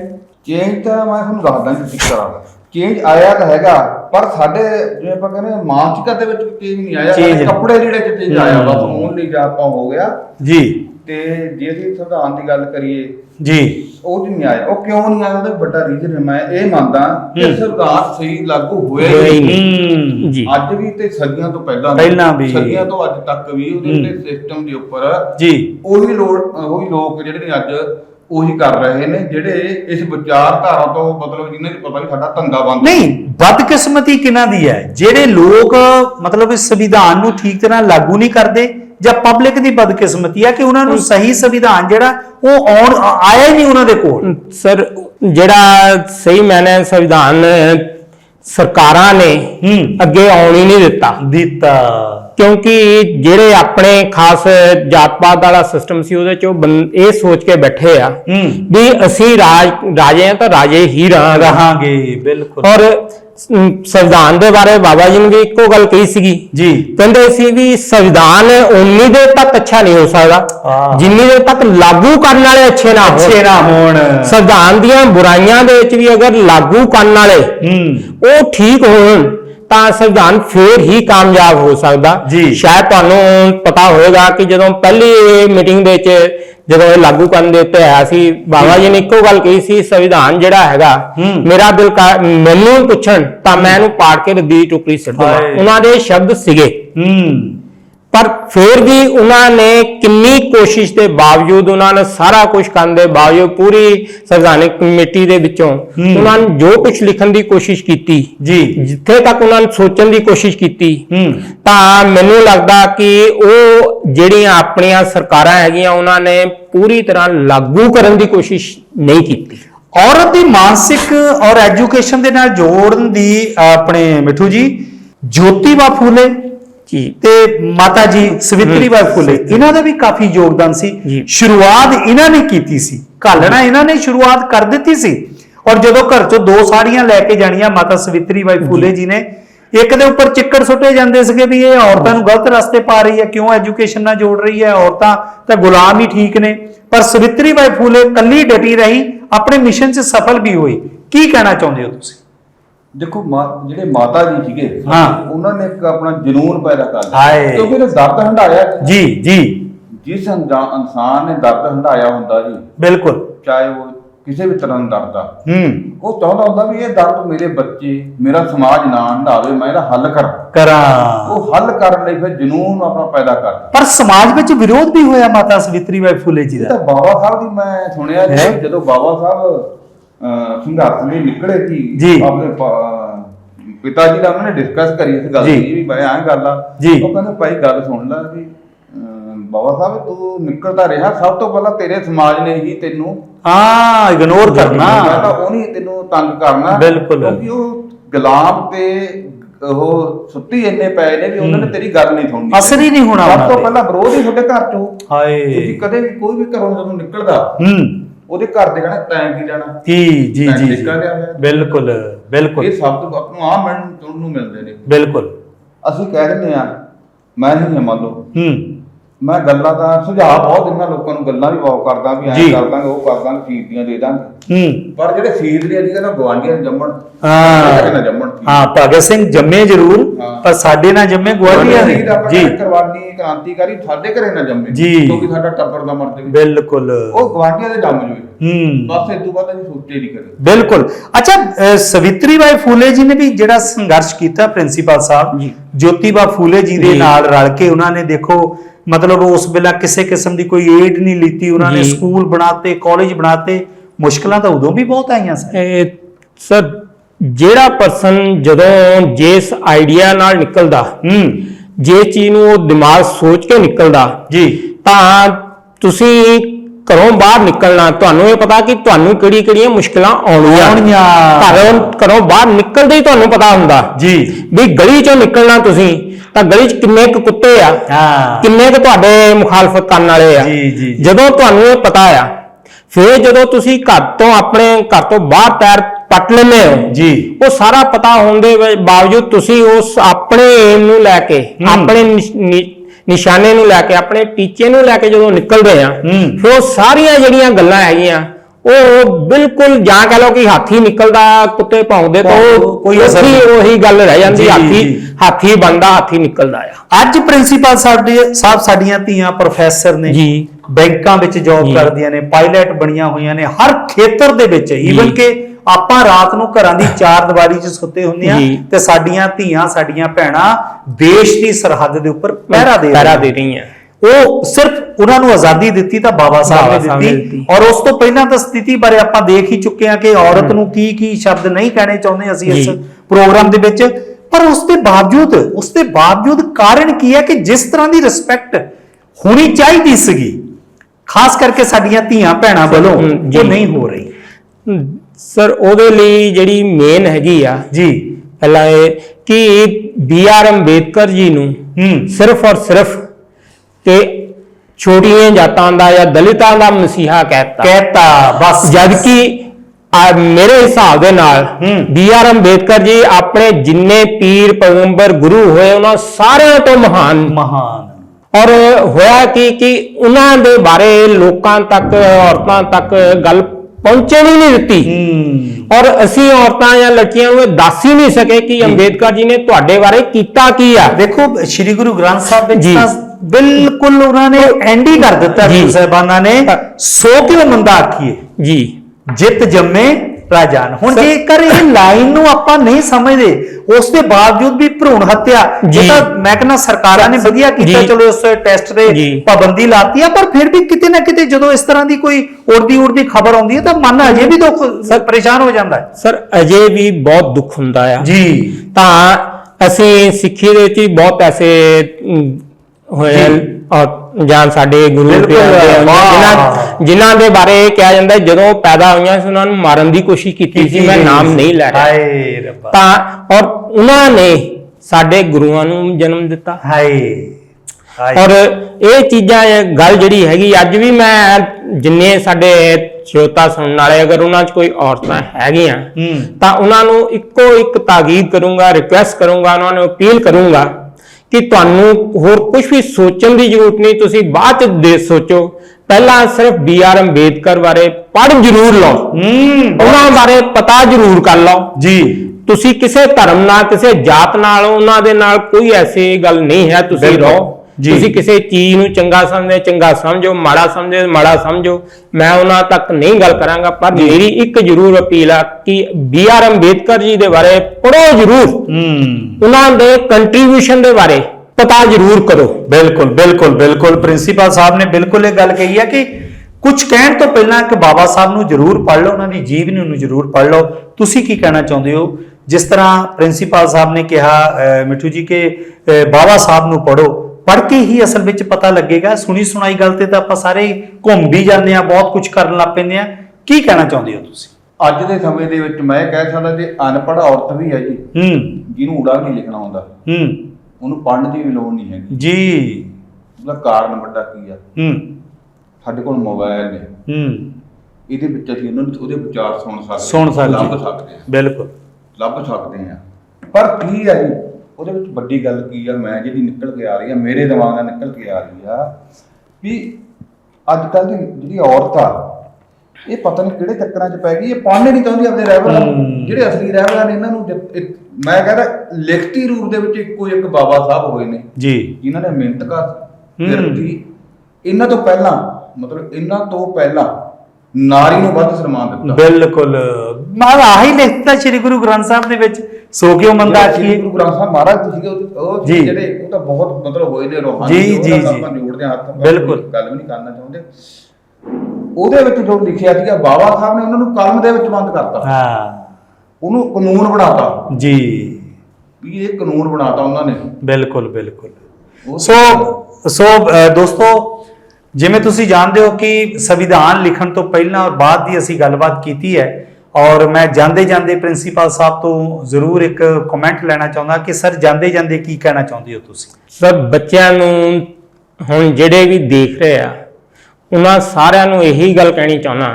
ਚੇਂਜ ਤਾਂ ਮੈਂ ਤੁਹਾਨੂੰ ਦੱਸਦਾ ਕਿ ਤਰ੍ਹਾਂ ਚੇਂਜ ਆਇਆ ਤਾਂ ਹੈਗਾ ਪਰ ਸਾਡੇ ਜਿਵੇਂ ਆਪਾਂ ਕਹਿੰਦੇ ਮਾਨਸਿਕਤਾ ਦੇ ਵਿੱਚ ਚੇਂਜ ਨਹੀਂ ਆਇਆ। ਕੱਪੜੇ ਜਿਹੜੇ ਚ ਚੇਂਜ ਆਇਆ ਬਸ ਹੂੰ। ਮੂੰਹ ਲਈ ਜਾ ਆਪਾਂ ਹੋ ਗਿਆ। ਜੀ। ਤੇ ਜੇ ਅਸੀਂ ਸੰਵਿਧਾਨ ਦੀ ਗੱਲ ਕਰੀਏ ਜੀ। ਉਹ ਨਹੀਂ ਆਇਆ ਉਹ ਕਿਉਂ ਨਹੀਂ ਆਇਆ ਉਹਦਾ ਵੱਡਾ ਰੀਜ਼ਨ ਮੈਂ ਇਹ ਮੰਨਦਾ ਕਿ ਹੂੰ। ਸੰਵਿਧਾਨ ਸਹੀ ਲਾਗੂ ਹੋਇਆ ਹੋਇਆ ਹੀ ਹੀ ਨਹੀਂ। ਹੂੰ। ਜੀ। ਅੱਜ ਵੀ ਤੇ ਸਦੀਆਂ ਤੋਂ ਪਹਿਲਾਂ ਪਹਿਲਾਂ ਵੀ। ਸਦੀਆਂ ਤੋਂ ਅੱਜ ਤੱਕ ਵੀ ਉਹਦੇ ਹੂੰ। ਤੇ ਸਿਸਟਮ ਦੇ ਉੱਪਰ ਜੀ। ਉਹੀ ਲੋੜ ਉਹੀ ਲੋਕ ਜਿਹੜੇ ਨੇ ਅੱਜ ਉਹੀ ਕਰ ਰਹੇ ਨੇ ਜਿਹੜੇ ਇਸ ਵਿਚਾਰਧਾਰਾ ਤੋਂ ਮਤਲਬ ਜਿਨ੍ਹਾਂ ਨੂੰ ਪਤਾ ਵੀ ਸਾਡਾ ਧੰਦਾ ਬੰਦ ਨਹੀਂ ਬਦਕਿਸਮਤੀ ਕਿਹਨਾਂ ਦੀ ਹੈ? ਜਿਹੜੇ ਲੋਕ ਮਤਲਬ ਇਸ ਸੰਵਿਧਾਨ ਨੂੰ ਠੀਕ ਤਰ੍ਹਾਂ ਲਾਗੂ ਨਹੀਂ ਕਰਦੇ ਜਾਂ ਪਬਲਿਕ ਦੀ ਬਦਕਿਸਮਤੀ ਹੈ ਕਿ ਉਹਨਾਂ ਨੂੰ ਸਹੀ ਸੰਵਿਧਾਨ ਜਿਹੜਾ ਉਹ ਆਉਣ ਆਇਆ ਹੀ ਨਹੀਂ ਉਹਨਾਂ ਦੇ ਕੋਲ? ਸਰ ਜਿਹੜਾ ਸਹੀ ਮੈਨੇ ਸੰਵਿਧਾਨ ਸਰਕਾਰਾਂ ਨੇ ਅੱਗੇ ਆਉਣ ਹੀ ਨਹੀਂ ਦਿੱਤਾ। ਦਿੱਤਾ। ਕਿਉਂਕਿ ਜਿਹੜੇ ਆਪਣੇ ਖਾਸ ਜਾਤ ਪਾਤ ਵਾਲਾ ਸਿਸਟਮ ਸੀ ਉਹਦੇ ਚ ਉਹ ਇਹ ਸੋਚ ਕੇ ਬੈਠੇ ਆ ਵੀ ਅਸੀਂ ਰਾਜ ਰਾਜੇ ਆ ਤਾਂ ਰਾਜੇ ਹੀ ਰਹਾਂਗੇ। ਬਿਲਕੁਲ। ਔਰ ਸੰਵਿਧਾਨ ਦੇ ਬਾਰੇ ਬਾਬਾ ਜੀ ਨੇ ਵੀ ਇੱਕੋ ਗੱਲ ਕਹੀ ਸੀਗੀ। ਜੀ। ਕਹਿੰਦੇ ਸੀ ਵੀ ਸੰਵਿਧਾਨ ਉਨੀ ਦੇਰ ਤੱਕ ਅੱਛਾ ਨਹੀਂ ਹੋ ਸਕਦਾ। ਜਿੰਨੀ ਦੇਰ ਤੱਕ ਲਾਗੂ ਕਰਨ ਵਾਲੇ ਅੱਛੇ ਨਾ ਹੋਣ। ਅੱਛੇ ਨਾ ਹੋਣ। ਸੰਵਿਧਾਨ ਦੀਆਂ ਬੁਰਾਈਆਂ ਦੇ ਵਿੱਚ ਵੀ ਅਗਰ ਲਾਗੂ ਕਰਨ ਵਾਲੇ ਉਹ ਠੀਕ ਹੋਣ ਤਾਂ ਸੰਵਿਧਾਨ ਫੇਰ ਹੀ ਕਾਮਯਾਬ ਹੋ ਸਕਦਾ। ਸ਼ਾਇਦ ਤੁਹਾਨੂੰ ਪਤਾ ਹੋਵੇਗਾ ਕਿ ਜਦੋਂ ਪਹਿਲੀ ਮੀਟਿੰਗ ਦੇ ਵਿੱਚ ਜਦੋਂ ਇਹ ਲਾਗੂ ਕਰਨ ਦੇ ਉੱਤੇ ਆਇਆ ਸੀ ਬਾਬਾ ਜੀ ਨੇ ਇੱਕੋ ਗੱਲ ਕਹੀ ਸੀ ਸੰਵਿਧਾਨ ਜਿਹੜਾ ਹੈਗਾ। ਮੇਰਾ ਦਿਲ ਮੈਨੂੰ ਪੁੱਛਣ ਤਾਂ ਮੈਂ ਇਹਨੂੰ ਪਾੜ ਕੇ ਰੱਦੀ ਦੀ ਟੋਕਰੀ ਸਿੱਟ ਦਵਾਂ। ਉਹਨਾਂ ਦੇ ਸ਼ਬਦ ਸੀਗੇ ਹੂੰ ਪਰ ਫਿਰ ਵੀ ਉਹਨਾਂ ਨੇ ਕਿੰਨੀ ਕੋਸ਼ਿਸ਼ ਦੇ ਬਾਵਜੂਦ ਉਹਨਾਂ ਨੇ ਸਾਰਾ ਕੁਝ ਕਰਨ ਦੇ ਬਾਵਜੂਦ ਪੂਰੀ ਸੰਵਿਧਾਨਕ ਕਮੇਟੀ ਦੇ ਵਿੱਚੋਂ। ਉਹਨਾਂ ਨੇ ਜੋ ਕੁਝ ਲਿਖਣ ਦੀ ਕੋਸ਼ਿਸ਼ ਕੀਤੀ ਜੀ। ਜਿੱਥੇ ਤੱਕ ਉਹਨਾਂ ਨੇ ਸੋਚਣ ਦੀ ਕੋਸ਼ਿਸ਼ ਕੀਤੀ ਤਾਂ ਮੈਨੂੰ ਲੱਗਦਾ ਕਿ ਉਹ ਜਿਹੜੀਆਂ ਆਪਣੀਆਂ ਸਰਕਾਰਾਂ ਹੈਗੀਆਂ ਉਹਨਾਂ ਨੇ ਪੂਰੀ ਤਰ੍ਹਾਂ ਲਾਗੂ ਕਰਨ ਦੀ ਕੋਸ਼ਿਸ਼ ਨਹੀਂ ਕੀਤੀ। ਔਰਤ ਦੀ ਮਾਨਸਿਕ ਔਰ ਐਜੂਕੇਸ਼ਨ ਦੇ ਨਾਲ ਜੋੜਨ ਦੀ ਆਪਣੇ ਮਿੱਠੂ ਜੀ ਜੋਤੀਬਾ ਫੂਲੇ ਜੀ। ਤੇ ਮਾਤਾ ਜੀ ਸਵਿਤਰੀ ਬਾਈ ਹਮ, ਫੂਲੇ। ਇਹਨਾਂ ਦਾ ਵੀ ਕਾਫੀ ਯੋਗਦਾਨ ਸੀ। ਸ਼ੁਰੂਆਤ ਇਹਨਾਂ ਨੇ ਕੀਤੀ ਸੀ। ਘਾਲਣਾ ਇਹਨਾਂ ਨੇ ਸ਼ੁਰੂਆਤ ਕਰ ਦਿੱਤੀ ਸੀ। ਔਰ ਜਦੋਂ ਘਰ ਚੋਂ ਦੋ ਸਾੜੀਆਂ ਲੈ ਕੇ ਜਾਣੀਆਂ ਮਾਤਾ ਸਵਿਤਰੀ ਬਾਈ ਫੂਲੇ ਜੀ ਨੇ ਇੱਕ ਦੇ ਉੱਪਰ ਚਿੱਕੜ ਸੁੱਟੇ ਜਾਂਦੇ ਸੀਗੇ ਵੀ ਇਹ ਔਰਤਾਂ ਨੂੰ ਗਲਤ ਰਸਤੇ ਪਾ ਰਹੀ ਹੈ ਕਿਉਂ ਐਜੂਕੇਸ਼ਨ ਨਾਲ ਜੋੜ ਰਹੀ ਹੈ ਔਰਤਾਂ ਤਾਂ ਗੁਲਾਮ ਹੀ ਠੀਕ ਨੇ। ਪਰ ਸਵਿਤਰੀ ਬਾਈ ਫੂਲੇ ਕੱਲੀ ਡਟੀ ਰਹੀ ਆਪਣੇ ਮਿਸ਼ਨ 'ਚ ਸਫਲ ਵੀ ਹੋਈ। ਕੀ ਕਹਿਣਾ ਚਾਹੁੰਦੇ ਹੋ ਤੁਸੀਂ? ਦੇਖੋ ਮਾ- ਜਿਹੜੇ ਮਾਤਾ ਜੀ ਸੀਗੇ ਹਾਂ। ਉਹਨਾਂ ਨੇ ਇੱਕ ਆਪਣਾ ਜਨੂਨ ਪੈਦਾ ਕਰ ਹਾਏ। ਕਿਉਂਕਿ ਇਹ ਦਰਦ ਹੰਡਾਇਆ ਜੀ ਜੀ। ਜਿਸ ਅੰਜਾ- ਇਨਸਾਨ ਨੇ ਦਰਦ ਹੰਡਾਇਆ ਹੁੰਦਾ ਜੀ ਬਿਲਕੁਲ। ਚਾਹੇ ਉਹ ਕਿਸੇ ਵੀ ਤਰ੍ਹਾਂ ਦਾ ਦਰਦ ਆ। ਹੂੰ। ਉਹ ਚਾਹੁੰਦਾ ਹੁੰਦਾ ਵੀ ਇਹ ਦਰਦ ਮੇਰੇ ਬੱਚੇ ਮੇਰਾ ਸਮਾਜ ਨਾ ਹੰਡਾਵੇ ਮੈਂ ਇਹਦਾ ਹੱਲ ਕਰਾਂ। ਕਰਾਂ। ਉਹ ਹੱਲ ਕਰਨ ਲਈ ਫਿਰ ਜਨੂਨ ਆਪਣਾ ਪੈਦਾ ਕਰਦਾ ਪਰ ਸਮਾਜ ਵਿੱਚ ਵਿਰੋਧ ਵੀ ਹੋਇਆ ਮਾਤਾ ਸਵਿਤਰੀ ਬਾਈ ਫੂਲੇ ਜੀ ਇਹ ਦਾ ਤਾਂ ਬਾਬਾ ਸਾਹਿਬ ਦੀ ਮੈਂ ਸੁਣਿਆ ਜੀ? ਜਦੋਂ ਬਾਬਾ ਸਾਹਿਬ ਸੰਘਰਸ਼ ਲਈ ਨਿਕਲੇ ਸੀ ਜੀ। ਆਪਣੇ ਪ- ਪਿਤਾ ਜੀ ਦਾ ਉਹਨਾਂ ਨੇ ਡਿਸਕਸ ਕਰੀ ਇਸ ਗੱਲ ਜੀ। ਦੀ ਵੀ ਮੈਂ ਐਂ ਗੱਲ ਆ ਜੀ। ਉਹ ਕਹਿੰਦੇ ਭਾਈ ਗੱਲ ਸੁਣ ਲੈ ਵੀ ਅਹ, ਬਾਬਾ ਸਾਹਿਬ ਤੂੰ ਨਿਕਲਦਾ ਰਿਹਾ ਸਭ ਤੋਂ ਪਹਿਲਾਂ ਤੇਰੇ ਸਮਾਜ ਨੇ ਹੀ ਤੈਨੂੰ ਹਾਂ ਇਗਨੋਰ ਕਰਨਾ ਮੈਂ ਤਾਂ ਉਹ ਨਹੀਂ ਤੈਨੂੰ ਤੰਗ ਕਰਨਾ ਬਿਲਕੁਲ। ਕਿਉਂਕਿ ਉਹ ਗੁਲਾਮ ਤੇ ਉਹ ਸੁੱਤੀ ਇੰਨੇ ਪਏ ਨੇ ਵੀ ਉਹਨਾਂ ਨੇ ਤੇਰੀ ਗੱਲ ਨਹੀਂ ਸੁਣਨੀ ਅਸਰ ਹੀ ਨਹੀਂ ਹੋਣਾ ਸਭ ਤੋਂ। ਪਹਿਲਾਂ ਵਿਰੋਧ ਹੀ ਤੁਹਾਡੇ ਘਰ ਚੋਂ ਤੁਸੀਂ ਕਦੇ ਵੀ ਕੋਈ ਵੀ ਘਰੋਂ ਜਦੋਂ ਨਿਕਲਦਾ ਹੂੰ ਉਹਦੇ ਘਰ ਦੇ ਕਹਿਣਾ ਤੈਂ ਕੀ ਲੈਣਾ ਜੀ ਜੀ ਜੀ। ਬਿਲਕੁਲ ਬਿਲਕੁਲ। ਇਹ ਸ਼ਬਦ ਆਪ ਨੂੰ ਆਮ ਮਿਲਣ ਨੂੰ ਮਿਲਦੇ ਨੇ। ਬਿਲਕੁਲ। ਅਸੀਂ ਕਹਿ ਦਿੰਦੇ ਆ ਮੈਂ ਨਹੀਂ ਹਾਂ ਮੰਨ ਲਓ ਹੂੰ। ਮੈਂ ਗੱਲਾਂ ਦਾ ਸੁਝਾਅ ਬਹੁਤ ਦਿੰਦਾ ਲੋਕਾਂ ਨੂੰ ਗੱਲਾਂ ਵੀ ਬਹੁਤ ਕਰਦਾ ਵੀ ਐਂ ਜੀ। ਕਰ ਦਾਂਗੇ ਉਹ ਕਰ ਦਾਂਗੇ ਦੇ ਦਾਂਗੇ ਹੂੰ ਪਰ ਜਿਹੜੇ ਫੀਦ ਨੇ ਅੱਜ ਕੱਲ੍ਹ ਗਵਾਂਢੀਆਂ ਨੂੰ ਜੰਮਣ ਹਾਂ। ਨਾ ਜੰਮਣ ਹਾਂ ਭਗਤ ਸਿੰਘ ਜੰਮੇ ਜ਼ਰੂਰ ਹਾਂ। ਪਰ ਸਾਡੇ ਨਾਲ ਜੰਮੇ ਗਵਾਂਢੀਆਂ ਨੇ ਜੀ ਕਹਿੰਦੇ ਕੁਰਬਾਨੀ ਕ੍ਰਾਂਤੀਕਾਰੀ ਸਾਡੇ ਘਰੇ ਨਾ ਜੰਮੇ ਜੀ। ਕਿਉਂਕਿ ਸਾਡਾ ਟੱਬਰ ਦਾ ਮਰ ਜਾਵੇ ਬਿਲਕੁਲ ਉਹ ਗਵਾਂਢੀਆਂ ਦੇ ਜੰਮ ਜਵੇ ਹੂੰ ਬਸ ਇਸ ਤੋਂ ਬਾਅਦ ਅਸੀਂ ਸੋਚੇ ਨਹੀਂ ਕਰੇ ਬਿਲਕੁਲ ਅੱਛਾ ਸਵਿਤਰੀ ਬਾਈ ਫੂਲੇ ਜੀ ਨੇ ਵੀ ਜਿਹੜਾ ਸੰਘਰਸ਼ ਕੀਤਾ ਪ੍ਰਿੰਸੀਪਲ ਸਾਹਿਬ ਜੀ। ਜੋਤੀਬਾ ਫੂਲੇ ਜੀ ਦੇ ਜੀ। ਨਾਲ ਰਲ ਕੇ ਉਹਨਾਂ ਨੇ ਦੇਖੋ ਮਤਲਬ ਉਸ ਵੇਲੇ ਕਿਸੇ ਕਿਸਮ ਦੀ ਕੋਈ ਏਡ ਨਹੀਂ ਲਿੱਤੀ ਉਹਨਾਂ ਨੇ ਜੀ। ਸਕੂਲ ਬਣਾਤੇ ਕਾਲਜ ਬਣਾਤੇ ਮੁਸ਼ਕਲਾਂ ਤਾਂ ਉਦੋਂ ਵੀ ਬਹੁਤ ਆਈਆਂ ਸਨ। ਇਹ ਸਰ ਜਿਹੜਾ ਪਰਸਨ ਜਦੋਂ ਜਿਸ ਆਈਡੀਆ ਨਾਲ ਨਿਕਲਦਾ ਹੂੰ। ਜੇ ਚੀਜ਼ ਨੂੰ ਉਹ ਦਿਮਾਗ ਸੋਚ ਕੇ ਨਿਕਲਦਾ ਜੀ। ਤਾਂ ਤੁਸੀਂ ਘਰੋਂ ਬਾਹਰ ਨਿਕਲਣਾ ਤੁਹਾਨੂੰ ਇਹ ਪਤਾ ਕਿ ਤੁਹਾਨੂੰ ਕਿਹੜੀ ਕਿਹੜੀਆਂ ਮੁਸ਼ਕਲਾਂ ਆਉਣੀਆਂ। ਘਰੋਂ ਘਰੋਂ ਬਾਹਰ ਨਿਕਲਦੇ ਹੀ ਤੁਹਾਨੂੰ ਪਤਾ ਹੁੰਦਾ ਜੀ ਵੀ ਗਲੀ ਚੋਂ ਨਿਕਲਣਾ ਤੁਸੀਂ ਤਾਂ ਗਲੀ 'ਚ ਕਿੰਨੇ ਕੁ ਕੁੱਤੇ ਆ ਹਾਂ ਕਿੰਨੇ ਕੁ ਤੁਹਾਡੇ ਮੁਖਾਲਫਤ ਕਰਨ ਵਾਲੇ ਆ ਜੀ, ਜੀ। ਜਦੋਂ ਤੁਹਾਨੂੰ ਇਹ ਪਤਾ ਆ ਫਿਰ ਜਦੋਂ ਤੁਸੀਂ ਘਰ ਤੋਂ ਆਪਣੇ ਘਰ ਤੋਂ ਬਾਹਰ ਪੈਰ ਪੱਟ ਲੈਂਦੇ ਹੋ ਜੀ ਉਹ ਸਾਰਾ ਪਤਾ ਹੋਣ ਦੇ ਬਾਵਜੂਦ ਤੁਸੀਂ ਉਸ ਆਪਣੇ ਏਮ ਨੂੰ ਲੈ ਕੇ। ਆਪਣੇ ਨਿਸ਼ਾਨੇ ਨੂੰ ਲੈ ਕੇ ਆਪਣੇ ਟੀਚੇ ਨੂੰ ਲੈ ਕੇ ਜਦੋਂ ਨਿਕਲਦੇ ਆ। ਫਿਰ ਉਹ ਸਾਰੀਆਂ ਜਿਹੜੀਆਂ ਗੱਲਾਂ ਹੈਗੀਆਂ ਉਹ ਬਿਲਕੁਲ ਜਾਂ ਕਹ ਲਓ ਕਿ ਹਾਥੀ ਨਿਕਲਦਾ ਕੁੱਤੇ ਭੌਂਕਦੇ ਤਾਂ ਕੋਈ ਅਸਰ ਨਹੀਂ। ਉਹੀ ਗੱਲ ਰਹਿ ਜਾਂਦੀ ਹਾਥੀ। ਹਾਥੀ ਬਣਦਾ ਹਾਥੀ ਨਿਕਲਦਾ ਆ ਅੱਜ ਪ੍ਰਿੰਸੀਪਲ ਸਾਹਿਬ ਦੇ ਸਾਹਿਬ ਸਾਡੀਆਂ ਧੀਆਂ ਪ੍ਰੋਫੈਸਰ ਨੇ ਜੀ। ਬੈਂਕਾਂ ਵਿੱਚ ਜੌਬ। ਕਰਦੀਆਂ ਨੇ ਪਾਇਲਟ ਬਣੀਆਂ ਹੋਈਆਂ ਨੇ ਹਰ ਖੇਤਰ ਦੇ ਵਿੱਚ ਈਵਨ। ਕਿ ਆਪਾਂ ਰਾਤ ਨੂੰ ਘਰਾਂ ਦੀ ਚਾਰ ਦੀਵਾਰੀ 'ਚ ਸੁੱਤੇ ਹੁੰਦੇ ਆ। ਤੇ ਸਾਡੀਆਂ ਧੀਆਂ ਸਾਡੀਆਂ ਭੈਣਾਂ ਦੇਸ਼ ਦੀ ਸਰਹੱਦ ਦੇ ਉੱਪਰ ਪਹਿਰਾ ਦੇ ਪਹਿਰਾ। ਦੇ ਰਹੀਆਂ ਉਹ ਸਿਰਫ ਉਹਨਾਂ ਨੂੰ ਆਜ਼ਾਦੀ ਦਿੱਤੀ ਤਾਂ ਬਾਬਾ ਸਾਹਿਬ ਨੇ ਦਿੱਤੀ। ਔਰ ਉਸ ਤੋਂ ਪਹਿਲਾਂ ਤਾਂ ਸਥਿਤੀ ਬਾਰੇ ਆਪਾਂ ਦੇਖ ਹੀ ਚੁੱਕੇ ਹਾਂ ਕਿ ਔਰਤ ਨੂੰ ਕੀ ਕੀ ਸ਼ਬਦ ਨਹੀਂ ਕਹਿਣੇ ਚਾਹੁੰਦੇ ਅਸੀਂ ਇਸ। ਪ੍ਰੋਗਰਾਮ ਦੇ ਵਿੱਚ ਪਰ ਉਸ ਦੇ ਬਾਵਜੂਦ ਉਸ ਦੇ ਬਾਵਜੂਦ ਕਾਰਨ ਕੀ ਹੈ ਕਿ ਜਿਸ ਤਰ੍ਹਾਂ ਦੀ ਰਿਸਪੈਕਟ ਹੋਣੀ ਚਾਹੀਦੀ ਸੀਗੀ ਖਾਸ ਕਰਕੇ ਸਾਡੀਆਂ ਧੀਆਂ ਭੈਣਾਂ ਵੱਲੋਂ ਜੀ। ਉਹ ਨਹੀਂ ਹੋ ਰਹੀ ਸਰ ਉਹਦੇ ਲਈ ਜਿਹੜੀ ਮੇਨ ਹੈਗੀ ਆ ਜੀ। ਪਹਿਲਾਂ ਇਹ ਕਿ ਬੀ ਆਰ ਅੰਬੇਦਕਰ ਜੀ ਨੂੰ ਹੂੰ। ਸਿਰਫ ਔਰ ਸਿਰਫ ਤੇ ਛੋਟੀਆਂ ਜਾਤਾਂ ਦਾ ਜਾਂ ਦਲਿਤਾਂ ਦਾ ਮਸੀਹਾ ਕਹਿਤਾ। ਕਹਿਤਾ ਬਸ। ਜਦ ਕਿ ਮੇਰੇ ਹਿਸਾਬ ਦੇ ਨਾਲ। ਬੀ ਆਰ ਅੰਬੇਦਕਰ ਜੀ ਆਪਣੇ ਜਿੰਨੇ ਪੀਰ ਪੈਗੰਬਰ ਗੁਰੂ ਹੋਏ ਉਹਨਾਂ ਸਾਰਿਆਂ ਤੋਂ ਮਹਾਨ। ਮਹਾਨ। ਔਰ ਹੋਇਆ ਕੀ ਕਿ ਉਹਨਾਂ ਦੇ ਬਾਰੇ ਲੋਕਾਂ ਤੱਕ ਔਰਤਾਂ ਤੱਕ ਗੱਲ ਪਹੁੰਚਣ ਹੀ ਨਹੀਂ ਦਿੱਤੀ। ਹੂੰ। ਔਰ ਅਸੀਂ ਔਰਤਾਂ ਜਾਂ ਲੜਕੀਆਂ ਨੂੰ ਇਹ ਦੱਸ ਹੀ ਨਹੀਂ ਸਕੇ ਕਿ ਅੰਬੇਦਕਰ ਜੀ ਨੇ ਤੁਹਾਡੇ ਬਾਰੇ ਕੀਤਾ ਕੀ ਆ। ਦੇਖੋ ਸ੍ਰੀ ਗੁਰੂ ਗ੍ਰੰਥ ਸਾਹਿਬ ਵਿੱਚ ਜੀ। ਤਾਂ ਬਿਲਕੁਲ ਉਹਨਾਂ ਨੇ ਐਂਡ ਹੀ ਕਰ ਦਿੱਤਾ ਜੀ। ਸਾਹਿਬਾਨਾਂ ਨੇ। ਸੋ ਕਿਉ ਮੰਦਾ ਆਖੀਏ। ਜੀ। ਜਿਤ ਜੰਮੇ ਰਾਜਾਨ ਹੁਣ ਜੇਕਰ ਇਹ ਲਾਈਨ ਨੂੰ ਆਪਾਂ ਨਹੀਂ ਸਮਝਦੇ ਉਸ ਦੇ ਬਾਵਜੂਦ ਵੀ ਭਰੂਣ ਹੱਤਿਆ। ਇਹ ਤਾਂ ਮੈਂ ਕਹਿੰਦਾ ਸਰਕਾਰਾਂ ਨੇ ਵਧੀਆ ਕੀਤਾ। ਚਲੋ ਇਸ ਟੈਸਟ ਤੇ। ਪਾਬੰਦੀ ਲਾਤੀ ਆ ਪਰ ਫਿਰ ਵੀ ਕਿਤੇ ਨਾ ਕਿਤੇ ਜਦੋਂ ਇਸ ਤਰ੍ਹਾਂ ਦੀ ਕੋਈ ਉੜਦੀ ਉੜਦੀ ਖਬਰ ਆਉਂਦੀ ਹੈ ਤਾਂ ਮਨ ਅਜੇ ਵੀ ਦੁੱਖ ਪਰੇਸ਼ਾਨ ਹੋ ਜਾਂਦਾ ਹੈ ਸਰ ਅਜੇ ਵੀ ਬਹੁਤ ਦੁੱਖ ਹੁੰਦਾ ਆ ਜੀ ਤਾਂ ਅਸੀਂ ਸਿੱਖੀ ਦੇ ਵਿੱਚ ਬਹੁਤ ਐਸੇ ਅਮ, ਹੋਏ ਔਰ ਜਾਂ ਸਾਡੇ ਗੁਰੂ ਬਿਲਕੁਲ, ਪਿਆਰੇ ਹੋਏ ਵਾਹ। ਜਿਨ੍ਹਾਂ ਜਿਨ੍ਹਾਂ ਦੇ ਬਾਰੇ ਇਹ ਕਿਹਾ ਜਾਂਦਾ ਹੈ, ਜਦੋਂ ਪੈਦਾ ਹੋਈਆਂ ਸੀ ਉਹਨਾਂ ਨੂੰ ਮਾਰਨ ਦੀ ਕੋਸ਼ਿਸ਼ ਕੀਤੀ ਸੀ ਮੈਂ ਨਾਮ ਨਹੀਂ ਲੈ ਰਿਹਾ। ਹਾਏ ਰੱਬਾ। ਤਾਂ ਔਰ ਉਹਨਾਂ ਨੇ ਸਾਡੇ ਗੁਰੂਆਂ ਨੂੰ ਜਨਮ ਦਿੱਤਾ। ਹਾਏ ਹਾਏ। ਔਰ ਇਹ ਚੀਜ਼ਾਂ ਇਹ ਗੱਲ ਜਿਹੜੀ ਹੈਗੀ ਅੱਜ ਵੀ ਮੈਂ ਜਿੰਨੇ ਸਾਡੇ ਸ਼ਰੋਤਾ ਸੁਣਨ ਵਾਲੇ ਅਗਰ ਉਹਨਾਂ 'ਚ ਕੋਈ ਔਰਤਾਂ ਹੈਗੀਆਂ ਹੂੰ। ਤਾਂ ਉਹਨਾਂ ਨੂੰ ਇੱਕੋ ਇੱਕ ਤਾਕੀਦ ਕਰੂੰਗਾ ਰਿਕੁਐਸਟ ਕਰੂੰਗਾ ਉਹਨਾਂ ਨੂੰ ਅਪੀਲ ਕਰੂੰਗਾ ਕਿ ਤੁਹਾਨੂੰ ਹੋਰ ਕੁਝ ਵੀ ਸੋਚਣ ਦੀ ਜ਼ਰੂਰਤ ਨਹੀਂ ਤੁਸੀਂ ਬਾਅਦ ਚ ਦੇ ਸੋਚੋ ਪਹਿਲਾਂ ਸਿਰਫ ਬੀ ਆਰ ਅੰਬੇਦਕਰ ਬਾਰੇ ਪੜ੍ਹ ਜ਼ਰੂਰ ਲਓ ਉਹਨਾਂ ਬਾਰੇ ਪਤਾ ਜ਼ਰੂਰ ਕਰ ਲਓ ਜੀ ਤੁਸੀਂ ਕਿਸੇ ਧਰਮ ਨਾਲ ਕਿਸੇ ਜਾਤ ਨਾਲ ਉਹਨਾਂ ਦੇ ਨਾਲ ਕੋਈ ਐਸੀ ਗੱਲ ਨਹੀਂ ਹੈ ਤੁਸੀਂ। ਰਹੋ। ਤੁਸੀਂ ਕਿਸੇ ਚੀਜ਼ ਨੂੰ ਚੰਗਾ ਸਮਝਦੇ ਚੰਗਾ ਸਮਝੋ ਮਾੜਾ ਸਮਝਦੇ ਮਾੜਾ ਸਮਝੋ। ਮੈਂ ਉਹਨਾਂ ਤੱਕ ਨਹੀਂ ਗੱਲ ਕਰਾਂਗਾ ਪਰ ਮੇਰੀ ਇੱਕ ਜ਼ਰੂਰ ਅਪੀਲ ਆ ਕਿ ਬੀ ਆਰ ਅੰਬੇਦਕਰ ਜੀ ਦੇ ਬਾਰੇ ਪੜ੍ਹੋ ਜ਼ਰੂਰ। ਉਹਨਾਂ ਦੇ ਕੰਟਰੀਬਿਊਸ਼ਨ ਦੇ ਬਾਰੇ ਪਤਾ ਜ਼ਰੂਰ ਕਰੋ। ਬਿਲਕੁਲ ਬਿਲਕੁਲ ਬਿਲਕੁਲ। ਪ੍ਰਿੰਸੀਪਲ ਸਾਹਿਬ ਨੇ ਬਿਲਕੁਲ ਇਹ ਗੱਲ ਕਹੀ ਹੈ ਕਿ ਕੁਝ ਕਹਿਣ ਤੋਂ ਪਹਿਲਾਂ ਕਿ ਬਾਬਾ ਸਾਹਿਬ ਨੂੰ ਜ਼ਰੂਰ ਪੜ੍ਹ ਲਓ ਉਹਨਾਂ ਦੀ ਜੀਵਨੀ ਨੂੰ ਜ਼ਰੂਰ ਪੜ੍ਹ ਲਓ। ਤੁਸੀਂ ਕੀ ਕਹਿਣਾ ਚਾਹੁੰਦੇ ਹੋ? ਜਿਸ ਤਰ੍ਹਾਂ ਪ੍ਰਿੰਸੀਪਲ ਸਾਹਿਬ ਨੇ ਕਿਹਾ ਮਿੱਠੂ ਜੀ ਕਿ ਬਾਬਾ ਸਾਹਿਬ ਨੂੰ ਪੜ੍ਹੋ। ਪੜ੍ਹ ਕੇ ਹੀ ਅਸਲ ਵਿੱਚ ਪਤਾ ਲੱਗੇਗਾ। ਸੁਣੀ ਸੁਣਾਈ ਗੱਲ ਤੇ ਤਾਂ ਆਪਾਂ ਸਾਰੇ ਘੁੰਮ ਵੀ ਜਾਂਦੇ ਆ ਬਹੁਤ ਕੁਝ ਕਰਨ ਲੱਗ ਪੈਂਦੇ ਆ ਕੀ ਕਹਿਣਾ ਚਾਹੁੰਦੇ ਹੋ ਤੁਸੀਂ? ਅੱਜ ਦੇ ਸਮੇਂ ਦੇ ਵਿੱਚ ਮੈਂ ਕਹਿ ਸਕਦਾ ਕਿ ਅਨਪੜ੍ਹ ਔਰਤ ਵੀ ਹੈ ਜੀ ਹੂੰ। ਜਿਹਨੂੰ ਉੜਾ ਨਹੀਂ ਲਿਖਣਾ ਆਉਂਦਾ ਹੂੰ। ਉਹਨੂੰ ਪੜ੍ਹਨ ਦੀ ਵੀ ਲੋੜ ਨਹੀਂ ਹੈਗੀ। ਜੀ। ਉਹਦਾ ਕਾਰਨ ਵੱਡਾ ਕੀ ਆ? ਹੂੰ। ਸਾਡੇ ਕੋਲ ਮੋਬਾਈਲ ਨੇ। ਹੂੰ। ਇਹਦੇ ਵਿੱਚ ਅਸੀਂ ਉਹਨਾਂ ਨੂੰ ਉਹਦੇ ਵਿਚਾਰ ਸੁਣ ਸਕਦੇ ਸੁਣ ਸਕਦੇ ਲੱਭ। ਸਕਦੇ ਬਿਲਕੁਲ। ਲੱਭ ਸਕਦੇ ਹਾਂ। ਪਰ ਕੀ ਹੈ ਜੀ ਉਹਦੇ ਵਿੱਚ ਵੱਡੀ ਗੱਲ ਕੀ ਆ ਮੈਂ ਜਿਹੜੀ ਨਿਕਲ ਕੇ ਆ ਰਹੀ ਆ ਮੇਰੇ ਦਿਮਾਗ ਨਾਲ ਨਿਕਲ ਕੇ ਆ ਰਹੀ ਆ ਵੀ ਅੱਜ ਕੱਲ ਦੀ ਜਿਹੜੀ ਔਰਤ ਆ ਇਹ ਪਤਾ ਨਹੀਂ ਕਿਹੜੇ ਚੱਕਰਾਂ 'ਚ ਪੈ ਗਈ ਇਹ ਪੜ੍ਹਨੇ ਨਹੀਂ ਚਾਹੁੰਦੀ ਆਪਣੇ ਰਹਿਬਰਾਂ ਨੂੰ। ਜਿਹੜੇ ਅਸਲੀ ਰਹਿਬਰਾਂ ਨੇ ਇਹਨਾਂ ਨੂੰ ਮੈਂ ਕਹਿੰਦਾ ਲਿਖਤੀ ਰੂਪ ਦੇ ਵਿੱਚ ਇੱਕੋ ਇੱਕ ਬਾਬਾ ਸਾਹਿਬ ਹੋਏ ਨੇ। ਜੀ। ਜਿਨ੍ਹਾਂ ਨੇ ਮਿਹਨਤ ਕਰ ਹੂੰ। ਕਰਤੀ ਇਹਨਾਂ ਤੋਂ ਪਹਿਲਾਂ ਮਤਲਬ ਇਹਨਾਂ ਤੋਂ ਪਹਿਲਾਂ ਨਾਰੀ ਨੂੰ ਵੱਧ ਸਨਮਾਨ ਦਿੱਤਾ। ਬਿਲਕੁਲ। ਮਾਰ ਆਹੀ ਲਿਖਤਾ ਸ੍ਰੀ ਗੁਰੂ ਗ੍ਰੰਥ ਸਾਹਿਬ ਦੇ ਵਿੱਚ। ਸੋ ਕਿਉ ਮੰਦਾ ਆਖੀਏ ਗੁਰੂ ਗ੍ਰੰਥ ਸਾਹਿਬ ਮਹਾਰਾਜ ਸੀਗੇ ਉਹ। ਜਿਹੜੇ ਉਹ ਤਾਂ ਬਹੁਤ ਮਤਲਬ ਹੋਏ ਨੇ ਰੋਹਾਨੀ ਜੀ, ਜੀ, ਜੀ। ਆਪਾਂ ਜੋੜਦੇ ਹੱਥ ਬਿਲਕੁਲ। ਗੱਲ ਵੀ ਨਹੀਂ ਕਰਨਾ ਚਾਹੁੰਦੇ। ਉਹਦੇ ਵਿੱਚ ਜੋ ਲਿਖਿਆ ਸੀਗਾ ਬਾਬਾ ਸਾਹਿਬ ਨੇ ਉਹਨਾਂ ਨੂੰ ਕਲਮ ਦੇ ਵਿੱਚ ਬੰਦ ਕਰਤਾ। ਹਾਂ। ਉਹਨੂੰ ਕਾਨੂੰਨ ਬਣਾਤਾ। ਜੀ। ਵੀ ਇਹ ਕਾਨੂੰਨ ਬਣਾਤਾ ਉਹਨਾਂ ਨੇ। ਬਿਲਕੁਲ ਬਿਲਕੁਲ। ਸੋ ਸੋ ਦੋਸਤੋ ਜਿਵੇਂ ਤੁਸੀਂ ਜਾਣਦੇ ਹੋ ਕਿ ਸੰਵਿਧਾਨ ਲਿਖਣ ਤੋਂ ਪਹਿਲਾਂ ਔਰ ਬਾਅਦ ਦੀ ਅਸੀਂ ਗੱਲਬਾਤ ਕੀਤੀ ਹੈ ਔਰ ਮੈਂ ਜਾਂਦੇ ਜਾਂਦੇ ਪ੍ਰਿੰਸੀਪਲ ਸਾਹਿਬ ਤੋਂ ਜ਼ਰੂਰ ਇੱਕ ਕਮੈਂਟ ਲੈਣਾ ਚਾਹੁੰਦਾ ਕਿ ਸਰ ਜਾਂਦੇ ਜਾਂਦੇ ਕੀ ਕਹਿਣਾ ਚਾਹੁੰਦੇ ਹੋ ਤੁਸੀਂ? ਸਰ, ਬੱਚਿਆਂ ਨੂੰ ਹੁਣ ਜਿਹੜੇ ਵੀ ਦੇਖ ਰਹੇ ਆ, ਉਹਨਾਂ ਸਾਰਿਆਂ ਨੂੰ ਇਹੀ ਗੱਲ ਕਹਿਣੀ ਚਾਹੁੰਦਾ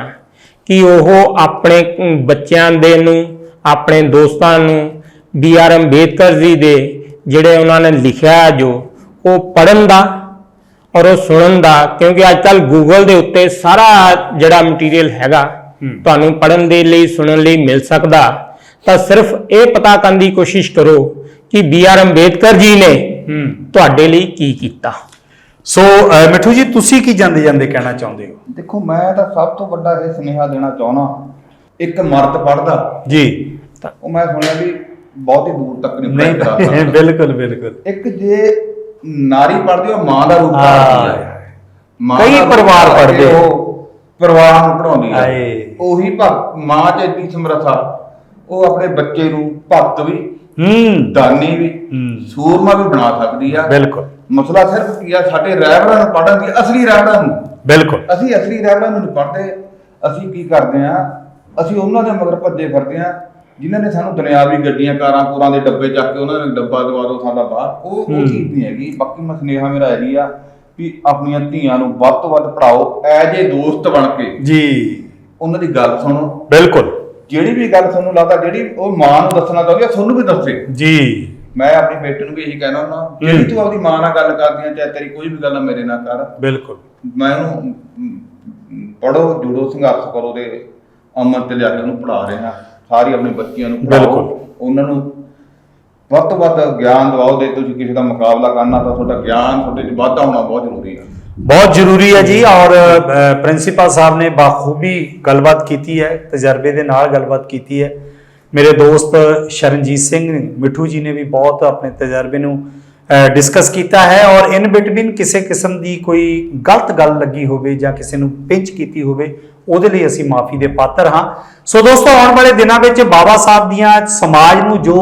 ਕਿ ਉਹ ਆਪਣੇ ਬੱਚਿਆਂ ਦੇ ਨੂੰ, ਆਪਣੇ ਦੋਸਤਾਂ ਨੂੰ ਬੀ ਆਰ ਅੰਬੇਦਕਰ ਜੀ ਦੇ ਜਿਹੜੇ ਉਹਨਾਂ ਨੇ ਲਿਖਿਆ ਜੋ, ਉਹ ਪੜਨ ਦਾ ਔਰ ਉਹ ਸੁਣਨ ਦਾ, ਕਿਉਂਕਿ ਅੱਜ ਕੱਲ ਗੂਗਲ ਦੇ ਉੱਤੇ ਸਾਰਾ ਜਿਹੜਾ ਮਟੀਰੀਅਲ ਹੈਗਾ ਤੁਹਾਨੂੰ ਪੜਨ ਦੇ ਲਈ ਸੁਣਨ ਲਈ ਮਿਲ ਸਕਦਾ। ਤਾਂ ਸਿਰਫ ਇਹ ਪਤਾ ਕਰਨ ਦੀ ਕੋਸ਼ਿਸ਼ ਕਰੋ ਕਿ ਬੀ ਆਰ ਅੰਬੇਦਕਰ ਜੀ ਨੇ ਤੁਹਾਡੇ ਲਈ ਕੀ ਕੀਤਾ। ਸੋ ਮਿੱਠੂ ਜੀ ਤੁਸੀਂ ਕੀ ਜਾਂਦੇ ਜਾਂਦੇ ਕਹਿਣਾ ਚਾਹੁੰਦੇ ਹੋ? ਦੇਖੋ ਮੈਂ ਤਾਂ ਸਭ ਤੋਂ ਵੱਡਾ ਇਹ ਸੁਨੇਹਾ ਦੇਣਾ ਚਾਹੁੰਦਾ ਇੱਕ ਮਰਦ ਪੜਦਾ ਜੀ। ਉਹ ਮੈਂ ਸੁਣਿਆ ਵੀ ਬਹੁਤ ਹੀ ਦੂਰ ਤੱਕ ਨਹੀਂ ਸਕਦਾ। ਬਿਲਕੁਲ ਬਿਲਕੁਲ। ਇੱਕ ਜੇ ਨਾਰੀ ਪੜਦੀ ਉਹ ਮਾਂ ਦਾ ਰੂਪ ਹਾਂ। ਮਾਂ ਕਈ ਪਰਿਵਾਰ ਪੜ੍ਹਦੇ। ਉਹ ਪਰਿਵਾਰ ਨੂੰ ਪੜਾਉਂਦੀ ਹੈ ਹਾਏ। ਉਹੀ ਭਗਤ ਮਾਂ ਚ ਇੰਨੀ ਸਮਰੱਥਾ ਉਹ ਆਪਣੇ ਬੱਚੇ ਨੂੰ ਭਗਤ ਵੀ ਹੂੰ। ਦਾਨੀ ਵੀ ਹੂੰ। ਸੂਰਮਾ ਵੀ ਬਣਾ ਸਕਦੀ ਆ। ਬਿਲਕੁਲ। ਮਸਲਾ ਸਿਰਫ ਕੀ ਆ ਸਾਡੇ ਰਹਿਬਰਾਂ ਨੂੰ ਪੜਨ ਦੀ ਅਸਲੀ ਰਹਿਬਰਾਂ ਨੂੰ। ਬਿਲਕੁਲ। ਅਸੀਂ ਅਸਲੀ ਰਹਿਬਰਾਂ ਨੂੰ ਨਹੀਂ ਪੜਦੇ ਅਸੀਂ ਕੀ ਕਰਦੇ ਆ? ਅਸੀਂ ਉਹਨਾਂ ਦੇ ਮਗਰ ਭੱਜੇ ਫਿਰਦੇ ਆ ਜਿਨ੍ਹਾਂ ਨੇ ਸਾਨੂੰ ਦੁਨਿਆਵੀ ਗੱਡੀਆਂ ਕਾਰਾਂ ਕੂਰਾਂ ਦੇ ਡੱਬੇ ਚੱਕ ਕੇ ਉਹਨਾਂ ਨੇ ਡੱਬਾ ਦਵਾ ਦਿਓ ਸਾਡਾ ਬਾਹਰ। ਉਹ ਉਹ। ਚੀਜ਼ ਨਹੀਂ ਹੈਗੀ। ਬਾਕੀ ਮੈਂ ਸੁਨੇਹਾ ਮੇਰਾ ਇਹੀ ਆ ਵੀ ਆਪਣੀਆਂ ਧੀਆਂ ਨੂੰ ਵੱਧ ਤੋਂ ਵੱਧ ਪੜਾਓ ਐਜ ਏ ਦੋਸਤ ਬਣ ਕੇ। ਜੀ। ਉਹਨਾਂ ਦੀ ਗੱਲ ਸੁਣੋ। ਬਿਲਕੁਲ। ਜਿਹੜੀ ਵੀ ਗੱਲ ਤੁਹਾਨੂੰ ਲੱਗਦਾ ਜਿਹੜੀ ਉਹ ਮਾਂ ਨੂੰ ਦੱਸਣਾ ਚਾਹੁੰਦੀ ਆ ਤੁਹਾਨੂੰ ਵੀ ਦੱਸੇ। ਜੀ। ਮੈਂ ਆਪਣੀ ਬੇਟੀ ਨੂੰ ਵੀ ਇਹੀ ਕਹਿਣਾ ਹੁੰਦਾ ਜਿਹੜੀ ਤੂੰ ਆਪਣੀ ਮਾਂ ਨਾਲ ਗੱਲ ਕਰਦੀ ਆ ਚਾਹੇ ਤੇਰੀ ਕੋਈ ਵੀ ਗੱਲ ਆ ਮੇਰੇ ਨਾਲ ਕਰ। ਬਿਲਕੁਲ। ਮੈਂ ਉਹਨੂੰ ਪੜੋ ਜੁੜੋ ਸੰਘਰਸ਼ ਕਰੋ ਦੇ ਅਮਨ ਤੇ ਲਿਆ ਕੇ ਉਹਨੂੰ ਪੜਾ ਰਿਹਾ। ਸਾਰੀ ਆਪਣੇ ਬੱਚਿਆਂ ਨੂੰ ਪੜਾਓ ਬਿਲਕੁਲ। ਉਹਨਾਂ ਨੂੰ ਵੱਧ ਤੋਂ ਵੱਧ ਗਿਆਨ ਦਿਵਾਓ ਦੇ ਤੁਸੀਂ ਕਿਸੇ ਦਾ ਮੁਕਾਬਲਾ ਕਰਨਾ ਤਾਂ ਤੁਹਾਡਾ ਗਿਆਨ ਤੁਹਾਡੇ 'ਚ ਵਾਧਾ ਹੋਣਾ ਬਹੁਤ ਜ਼ਰੂਰੀ ਹੈ ਬਹੁਤ ਜ਼ਰੂਰੀ ਹੈ ਜੀ ਔਰ ਪ੍ਰਿੰਸੀਪਲ ਸਾਹਿਬ ਨੇ ਬਾਖੂਬੀ ਗੱਲਬਾਤ ਕੀਤੀ ਹੈ, ਤਜਰਬੇ ਦੇ ਨਾਲ ਗੱਲਬਾਤ ਕੀਤੀ ਹੈ। ਮੇਰੇ ਦੋਸਤ ਸ਼ਰਨਜੀਤ ਸਿੰਘ ਮਿੱਠੂ ਜੀ ਨੇ ਵੀ ਬਹੁਤ ਆਪਣੇ ਤਜਰਬੇ ਨੂੰ ਡਿਸਕਸ ਕੀਤਾ ਹੈ ਔਰ ਇਨ ਬਿਟਵੀਨ ਕਿਸੇ ਕਿਸਮ ਦੀ ਕੋਈ ਗਲਤ ਗੱਲ ਲੱਗੀ ਹੋਵੇ ਜਾਂ ਕਿਸੇ ਨੂੰ ਪਿੰਚ ਕੀਤੀ ਹੋਵੇ, ਉਹਦੇ ਲਈ ਅਸੀਂ ਮਾਫੀ ਦੇ ਪਾਤਰ ਹਾਂ। ਸੋ ਦੋਸਤੋ, ਆਉਣ ਵਾਲੇ ਦਿਨਾਂ ਵਿੱਚ ਬਾਬਾ ਸਾਹਿਬ ਦੀਆਂ ਸਮਾਜ ਨੂੰ ਜੋ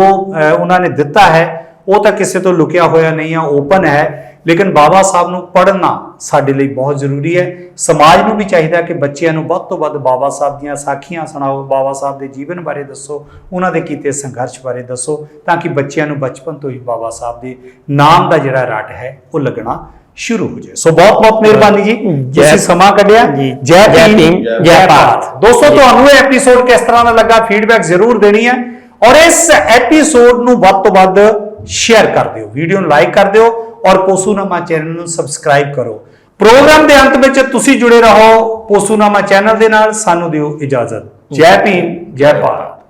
ਉਹਨਾਂ ਨੇ ਦਿੱਤਾ ਹੈ, ਉਹ ਤਾਂ ਕਿਸੇ ਤੋਂ ਲੁਕਿਆ ਹੋਇਆ ਨਹੀਂ ਆ ਓਪਨ ਹੈ। ਲੇਕਿਨ ਬਾਬਾ ਸਾਹਿਬ ਨੂੰ ਪੜ੍ਹਨਾ ਸਾਡੇ ਲਈ ਬਹੁਤ ਜ਼ਰੂਰੀ ਹੈ। ਸਮਾਜ ਨੂੰ ਵੀ ਚਾਹੀਦਾ ਕਿ ਬੱਚਿਆਂ ਨੂੰ ਵੱਧ ਤੋਂ ਵੱਧ ਬਾਬਾ ਸਾਹਿਬ ਦੀਆਂ ਸਾਖੀਆਂ ਸੁਣਾਓ ਬਾਬਾ ਸਾਹਿਬ ਦੇ ਜੀਵਨ ਬਾਰੇ ਦੱਸੋ ਉਹਨਾਂ ਦੇ ਕੀਤੇ ਸੰਘਰਸ਼ ਬਾਰੇ ਦੱਸੋ ਤਾਂ ਕਿ ਬੱਚਿਆਂ ਨੂੰ ਬਚਪਨ ਤੋਂ ਹੀ ਬਾਬਾ ਸਾਹਿਬ ਦੇ ਨਾਮ ਦਾ ਜਿਹੜਾ ਰੱਟ ਹੈ ਉਹ ਲੱਗਣਾ ਸ਼ੁਰੂ ਹੋ ਜਾਏ। ਸੋ ਬਹੁਤ ਬਹੁਤ ਮਿਹਰਬਾਨੀ ਜੀ। ਜੈ- ਤੁਸੀਂ ਸਮਾਂ ਕੱਢਿਆ। ਜੀ। ਜੈ ਜੈ ਭੀਮ ਜੈ ਭਾਰਤ। ਦੋਸਤੋ ਤੁਹਾਨੂੰ ਇਹ ਐਪੀਸੋਡ ਕਿਸ ਤਰ੍ਹਾਂ ਦਾ ਲੱਗਾ? ਫੀਡਬੈਕ ਜ਼ਰੂਰ ਦੇਣੀ ਹੈ। ਔਰ ਇਸ ਐਪੀਸੋਡ ਨੂੰ ਵੱਧ ਤੋਂ ਵੱਧ ਸ਼ੇਅਰ ਕਰ ਦਿਓ। ਵੀਡੀਓ ਨੂੰ ਲਾਈਕ ਕਰ ਦਿਓ। ਔਰ ਪੋਸੂਨਾਮਾ ਚੈਨਲ ਨੂੰ ਸਬਸਕ੍ਰਾਈਬ ਕਰੋ। ਪ੍ਰੋਗਰਾਮ ਦੇ ਅੰਤ ਵਿੱਚ ਤੁਸੀਂ ਜੁੜੇ ਰਹੋ ਪੋਸੂਨਾਮਾ ਚੈਨਲ ਦੇ ਨਾਲ। ਸਾਨੂੰ ਦਿਓ ਇਜਾਜ਼ਤ। ਜੈ ਭੀਮ, ਜੈ ਭਾਰਤ।